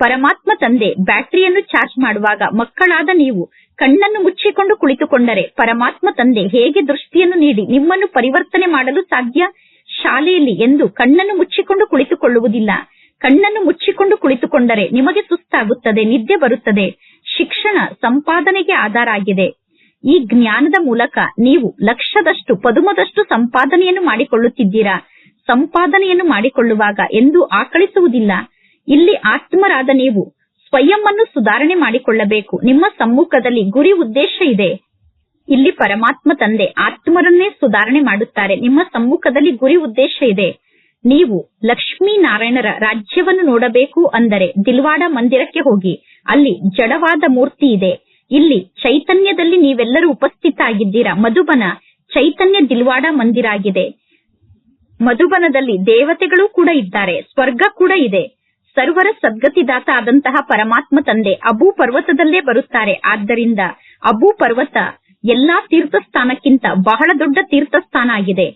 ಪರಮಾತ್ಮ ತಂದೆ ಬ್ಯಾಟರಿಯನ್ನು ಚಾರ್ಜ್ ಮಾಡುವಾಗ ಮಕ್ಕಳಾದ ನೀವು ಕಣ್ಣನ್ನು ಮುಚ್ಚಿಕೊಂಡು ಕುಳಿತುಕೊಂಡರೆ ಪರಮಾತ್ಮ ತಂದೆ ಹೇಗೆ ದೃಷ್ಟಿಯನ್ನು ನೀಡಿ ನಿಮ್ಮನ್ನು ಪರಿವರ್ತನೆ ಮಾಡಲು ಸಾಧ್ಯ? ಶಾಲೆಯಲ್ಲಿ ಎಂದು ಕಣ್ಣನ್ನು ಮುಚ್ಚಿಕೊಂಡು ಕುಳಿತುಕೊಳ್ಳುವುದಿಲ್ಲ. ಕಣ್ಣನ್ನು ಮುಚ್ಚಿಕೊಂಡು ಕುಳಿತುಕೊಂಡರೆ ನಿಮಗೆ ಸುಸ್ತಾಗುತ್ತದೆ, ನಿದ್ದೆ ಬರುತ್ತದೆ. ಶಿಕ್ಷಣ ಸಂಪಾದನೆಗೆ ಆಧಾರ ಆಗಿದೆ. ಈ ಜ್ಞಾನದ ಮೂಲಕ ನೀವು ಲಕ್ಷದಷ್ಟು, ಪದುಮದಷ್ಟು ಸಂಪಾದನೆಯನ್ನು ಮಾಡಿಕೊಳ್ಳುತ್ತಿದ್ದೀರಾ? ಸಂಪಾದನೆಯನ್ನು ಮಾಡಿಕೊಳ್ಳುವಾಗ ಎಂದು ಆಕಳಿಸುವುದಿಲ್ಲ. ಇಲ್ಲಿ ಆತ್ಮರಾದ ನೀವು ಸ್ವಯಂ ಅನ್ನು ಸುಧಾರಣೆ ಮಾಡಿಕೊಳ್ಳಬೇಕು. ನಿಮ್ಮ ಸಮ್ಮುಖದಲ್ಲಿ ಗುರಿ ಉದ್ದೇಶ ಇದೆ. ಇಲ್ಲಿ ಪರಮಾತ್ಮ ತಂದೆ ಆತ್ಮರನ್ನೇ ಸುಧಾರಣೆ ಮಾಡುತ್ತಾರೆ. ನಿಮ್ಮ ಸಮ್ಮುಖದಲ್ಲಿ ಗುರಿ ಉದ್ದೇಶ ಇದೆ. ನೀವು ಲಕ್ಷ್ಮೀ ನಾರಾಯಣರ ರಾಜ್ಯವನ್ನು ನೋಡಬೇಕು ಅಂದರೆ ದಿಲ್ವಾಡ ಮಂದಿರಕ್ಕೆ ಹೋಗಿ. ಅಲ್ಲಿ ಜಡವಾದ ಮೂರ್ತಿ ಇದೆ. ಇಲ್ಲಿ ಚೈತನ್ಯದಲ್ಲಿ ನೀವೆಲ್ಲರೂ ಉಪಸ್ಥಿತ ಆಗಿದ್ದೀರಾ ಮಧುಬನ ಚೈತನ್ಯ ದಿಲ್ವಾಡ ಮಂದಿರ ಆಗಿದೆ. ಮಧುಬನದಲ್ಲಿ ದೇವತೆಗಳು ಕೂಡ ಇದ್ದಾರೆ. ಸ್ವರ್ಗ ಕೂಡ ಇದೆ. ಸರ್ವರ ಸದ್ಗತಿದಾತ ಆದಂತಹ ಪರಮಾತ್ಮ ತಂದೆ ಅಬು ಪರ್ವತದಲ್ಲೇ ಬರುತ್ತಾರೆ. ಆದ್ದರಿಂದ ಅಬು ಪರ್ವತ ಎಲ್ಲಾ ತೀರ್ಥಸ್ಥಾನಕ್ಕಿಂತ ಬಹಳ ದೊಡ್ಡ ತೀರ್ಥಸ್ಥಾನ ಆಗಿದೆ.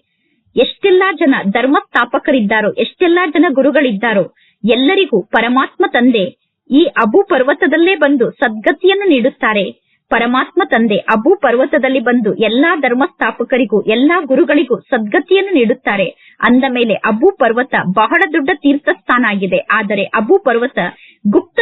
ಎಷ್ಟೆಲ್ಲಾ ಜನ ಧರ್ಮ ಸ್ಥಾಪಕರಿದ್ದಾರೋ ಎಷ್ಟೆಲ್ಲಾ ಜನ ಗುರುಗಳಿದ್ದಾರೋ, ಎಲ್ಲರಿಗೂ ಪರಮಾತ್ಮ ತಂದೆ. ಈ ಅಬು ಪರ್ವತದಲ್ಲೇ ಬಂದು ಸದ್ಗತಿಯನ್ನು ನೀಡುತ್ತಾರೆ. ಪರಮಾತ್ಮ ತಂದೆ ಅಬು ಪರ್ವತದಲ್ಲಿ ಬಂದು ಎಲ್ಲಾ ಧರ್ಮ ಸ್ಥಾಪಕರಿಗೂ ಎಲ್ಲಾ ಗುರುಗಳಿಗೂ ಸದ್ಗತಿಯನ್ನು ನೀಡುತ್ತಾರೆ. ಅಂದ ಮೇಲೆ ಅಬು ಪರ್ವತ ಬಹಳ ದೊಡ್ಡ ತೀರ್ಥಸ್ಥಾನ ಆಗಿದೆ. ಆದರೆ ಅಬು ಪರ್ವತ ಗುಪ್ತ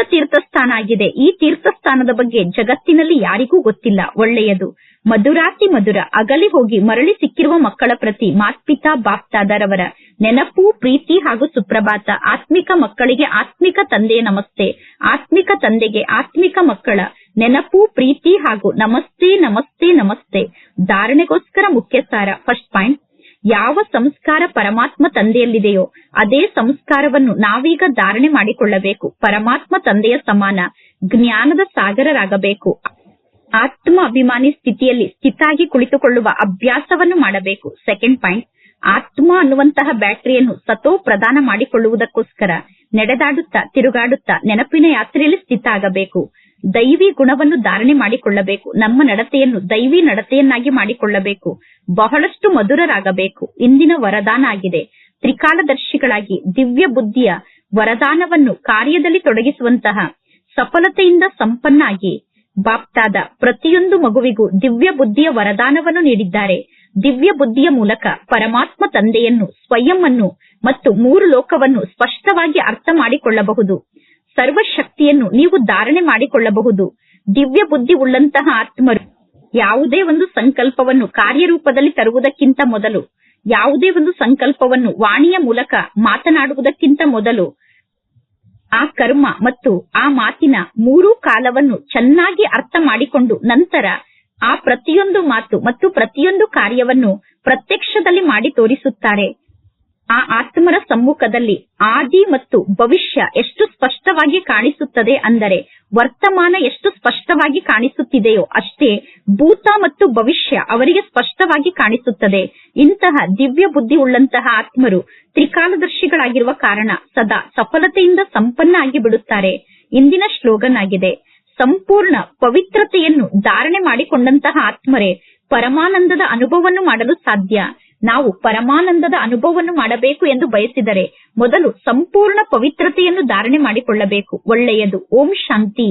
ತೀರ್ಥಸ್ಥಾನ ಆಗಿದೆ. ಈ ತೀರ್ಥಸ್ಥಾನದ ಬಗ್ಗೆ ಜಗತ್ತಿನಲ್ಲಿ ಯಾರಿಗೂ ಗೊತ್ತಿಲ್ಲ. ಒಳ್ಳೆಯದು. ಮಧುರಾತಿ ಮಧುರ. ಅಗಲಿ ಹೋಗಿ ಮರಳಿ ಸಿಕ್ಕಿರುವ ಮಕ್ಕಳ ಪ್ರತಿ ಮಾತ್ಪಿತಾ ಬಾಪ್ತಾದರವರ ನೆನಪು, ಪ್ರೀತಿ ಹಾಗೂ ಸುಪ್ರಭಾತ. ಆತ್ಮಿಕ ಮಕ್ಕಳಿಗೆ ಆತ್ಮಿಕ ತಂದೆಯ ನಮಸ್ತೆ. ಆತ್ಮಿಕ ತಂದೆಗೆ ಆತ್ಮಿಕ ಮಕ್ಕಳ ನೆನಪು, ಪ್ರೀತಿ ಹಾಗೂ ನಮಸ್ತೆ ನಮಸ್ತೆ ನಮಸ್ತೆ. ಧಾರಣೆಗೋಸ್ಕರ ಮುಖ್ಯ ಸಾರ ಫಸ್ಟ್ ಪಾಯಿಂಟ್. ಯಾವ ಸಂಸ್ಕಾರ ಪರಮಾತ್ಮ ತಂದೆಯಲ್ಲಿದೆಯೋ ಅದೇ ಸಂಸ್ಕಾರವನ್ನು ನಾವೀಗ ಧಾರಣೆ ಮಾಡಿಕೊಳ್ಳಬೇಕು. ಪರಮಾತ್ಮ ತಂದೆಯ ಸಮಾನ, ಜ್ಞಾನದ ಸಾಗರರಾಗಬೇಕು. ಆತ್ಮ ಅಭಿಮಾನಿ ಸ್ಥಿತಿಯಲ್ಲಿ ಸ್ಥಿತಾಗಿ ಕುಳಿತುಕೊಳ್ಳುವ ಅಭ್ಯಾಸವನ್ನು ಮಾಡಬೇಕು. ಸೆಕೆಂಡ್ ಪಾಯಿಂಟ್ ಆತ್ಮ ಅನ್ನುವಂತಹ ಬ್ಯಾಟರಿಯನ್ನು ಸತೋ ಪ್ರದಾನ ಮಾಡಿಕೊಳ್ಳುವುದಕ್ಕೋಸ್ಕರ ನಡೆದಾಡುತ್ತಾ, ತಿರುಗಾಡುತ್ತಾ ನೆನಪಿನ ಯಾತ್ರೆಯಲ್ಲಿ ಸ್ಥಿತ ಆಗಬೇಕು. ದೈವಿ ಗುಣವನ್ನು ಧಾರಣೆ ಮಾಡಿಕೊಳ್ಳಬೇಕು. ನಮ್ಮ ನಡತೆಯನ್ನು ದೈವಿ ನಡತೆಯನ್ನಾಗಿ ಮಾಡಿಕೊಳ್ಳಬೇಕು. ಬಹಳಷ್ಟು ಮಧುರರಾಗಬೇಕು. ಇಂದಿನ ವರದಾನ ಆಗಿದೆ. ತ್ರಿಕಾಲದರ್ಶಿಗಳಾಗಿ ದಿವ್ಯ ಬುದ್ಧಿಯ ವರದಾನವನ್ನು ಕಾರ್ಯದಲ್ಲಿ ತೊಡಗಿಸುವಂತಹ ಸಫಲತೆಯಿಂದ ಸಂಪನ್ನಾಗಿ ಬಾಪ್ತಾದ ಪ್ರತಿಯೊಂದು ಮಗುವಿಗೂ ದಿವ್ಯ ಬುದ್ಧಿಯ ವರದಾನವನ್ನು ನೀಡಿದ್ದಾರೆ. ದಿವ್ಯ ಬುದ್ಧಿಯ ಮೂಲಕ ಪರಮಾತ್ಮ ತಂದೆಯನ್ನು, ಸ್ವಯಂ ಅನ್ನು ಮತ್ತು ಮೂರು ಲೋಕವನ್ನು ಸ್ಪಷ್ಟವಾಗಿ ಅರ್ಥ ಮಾಡಿಕೊಳ್ಳಬಹುದು. ಸರ್ವಶಕ್ತಿಯನ್ನು ನೀವು ಧಾರಣೆ ಮಾಡಿಕೊಳ್ಳಬಹುದು. ದಿವ್ಯ ಬುದ್ಧಿ ಉಳ್ಳಂತಹ ಆತ್ಮರು. ಯಾವುದೇ ಒಂದು ಸಂಕಲ್ಪವನ್ನು ಕಾರ್ಯರೂಪದಲ್ಲಿ ತರುವುದಕ್ಕಿಂತ ಮೊದಲು, ಯಾವುದೇ ಒಂದು ಸಂಕಲ್ಪವನ್ನು ವಾಣಿಯ ಮೂಲಕ ಮಾತನಾಡುವುದಕ್ಕಿಂತ ಮೊದಲು, ಆ ಕರ್ಮ ಮತ್ತು ಆ ಮಾತಿನ ಮೂರೂ ಕಾಲವನ್ನು ಚೆನ್ನಾಗಿ ಅರ್ಥ ಮಾಡಿಕೊಂಡು ನಂತರ ಆ ಪ್ರತಿಯೊಂದು ಮಾತು ಮತ್ತು ಪ್ರತಿಯೊಂದು ಕಾರ್ಯವನ್ನು ಪ್ರತ್ಯಕ್ಷದಲ್ಲಿ ಮಾಡಿ ತೋರಿಸುತ್ತಾರೆ. ಆ ಆತ್ಮರ ಸಮ್ಮುಖದಲ್ಲಿ ಆದಿ ಮತ್ತು ಭವಿಷ್ಯ ಎಷ್ಟು ಸ್ಪಷ್ಟವಾಗಿ ಕಾಣಿಸುತ್ತದೆ ಅಂದರೆ ವರ್ತಮಾನ ಎಷ್ಟು ಸ್ಪಷ್ಟವಾಗಿ ಕಾಣಿಸುತ್ತಿದೆಯೋ ಅಷ್ಟೇ ಭೂತ ಮತ್ತು ಭವಿಷ್ಯ ಅವರಿಗೆ ಸ್ಪಷ್ಟವಾಗಿ ಕಾಣಿಸುತ್ತದೆ. ಇಂತಹ ದಿವ್ಯ ಬುದ್ಧಿ ಉಳ್ಳಂತಹ ಆತ್ಮರು ತ್ರಿಕಾಲದರ್ಶಿಗಳಾಗಿರುವ ಕಾರಣ ಸದಾ ಸಫಲತೆಯಿಂದ ಸಂಪನ್ನ ಆಗಿ ಬಿಡುತ್ತಾರೆ. ಇಂದಿನ ಶ್ಲೋಗನ್ ಆಗಿದೆ ಸಂಪೂರ್ಣ ಪವಿತ್ರತೆಯನ್ನು ಧಾರಣೆ ಮಾಡಿಕೊಂಡಂತಹ ಆತ್ಮರೇ ಪರಮಾನಂದದ ಅನುಭವವನ್ನು ಮಾಡಲು ಸಾಧ್ಯ. ನಾವು ಪರಮಾನಂದದ ಅನುಭವವನ್ನು ಮಾಡಬೇಕು ಎಂದು ಬಯಸಿದರೆ ಮೊದಲು ಸಂಪೂರ್ಣ ಪವಿತ್ರತೆಯನ್ನು ಧಾರಣೆ ಮಾಡಿಕೊಳ್ಳಬೇಕು. ಒಳ್ಳೆಯದು. ಓಂ ಶಾಂತಿ.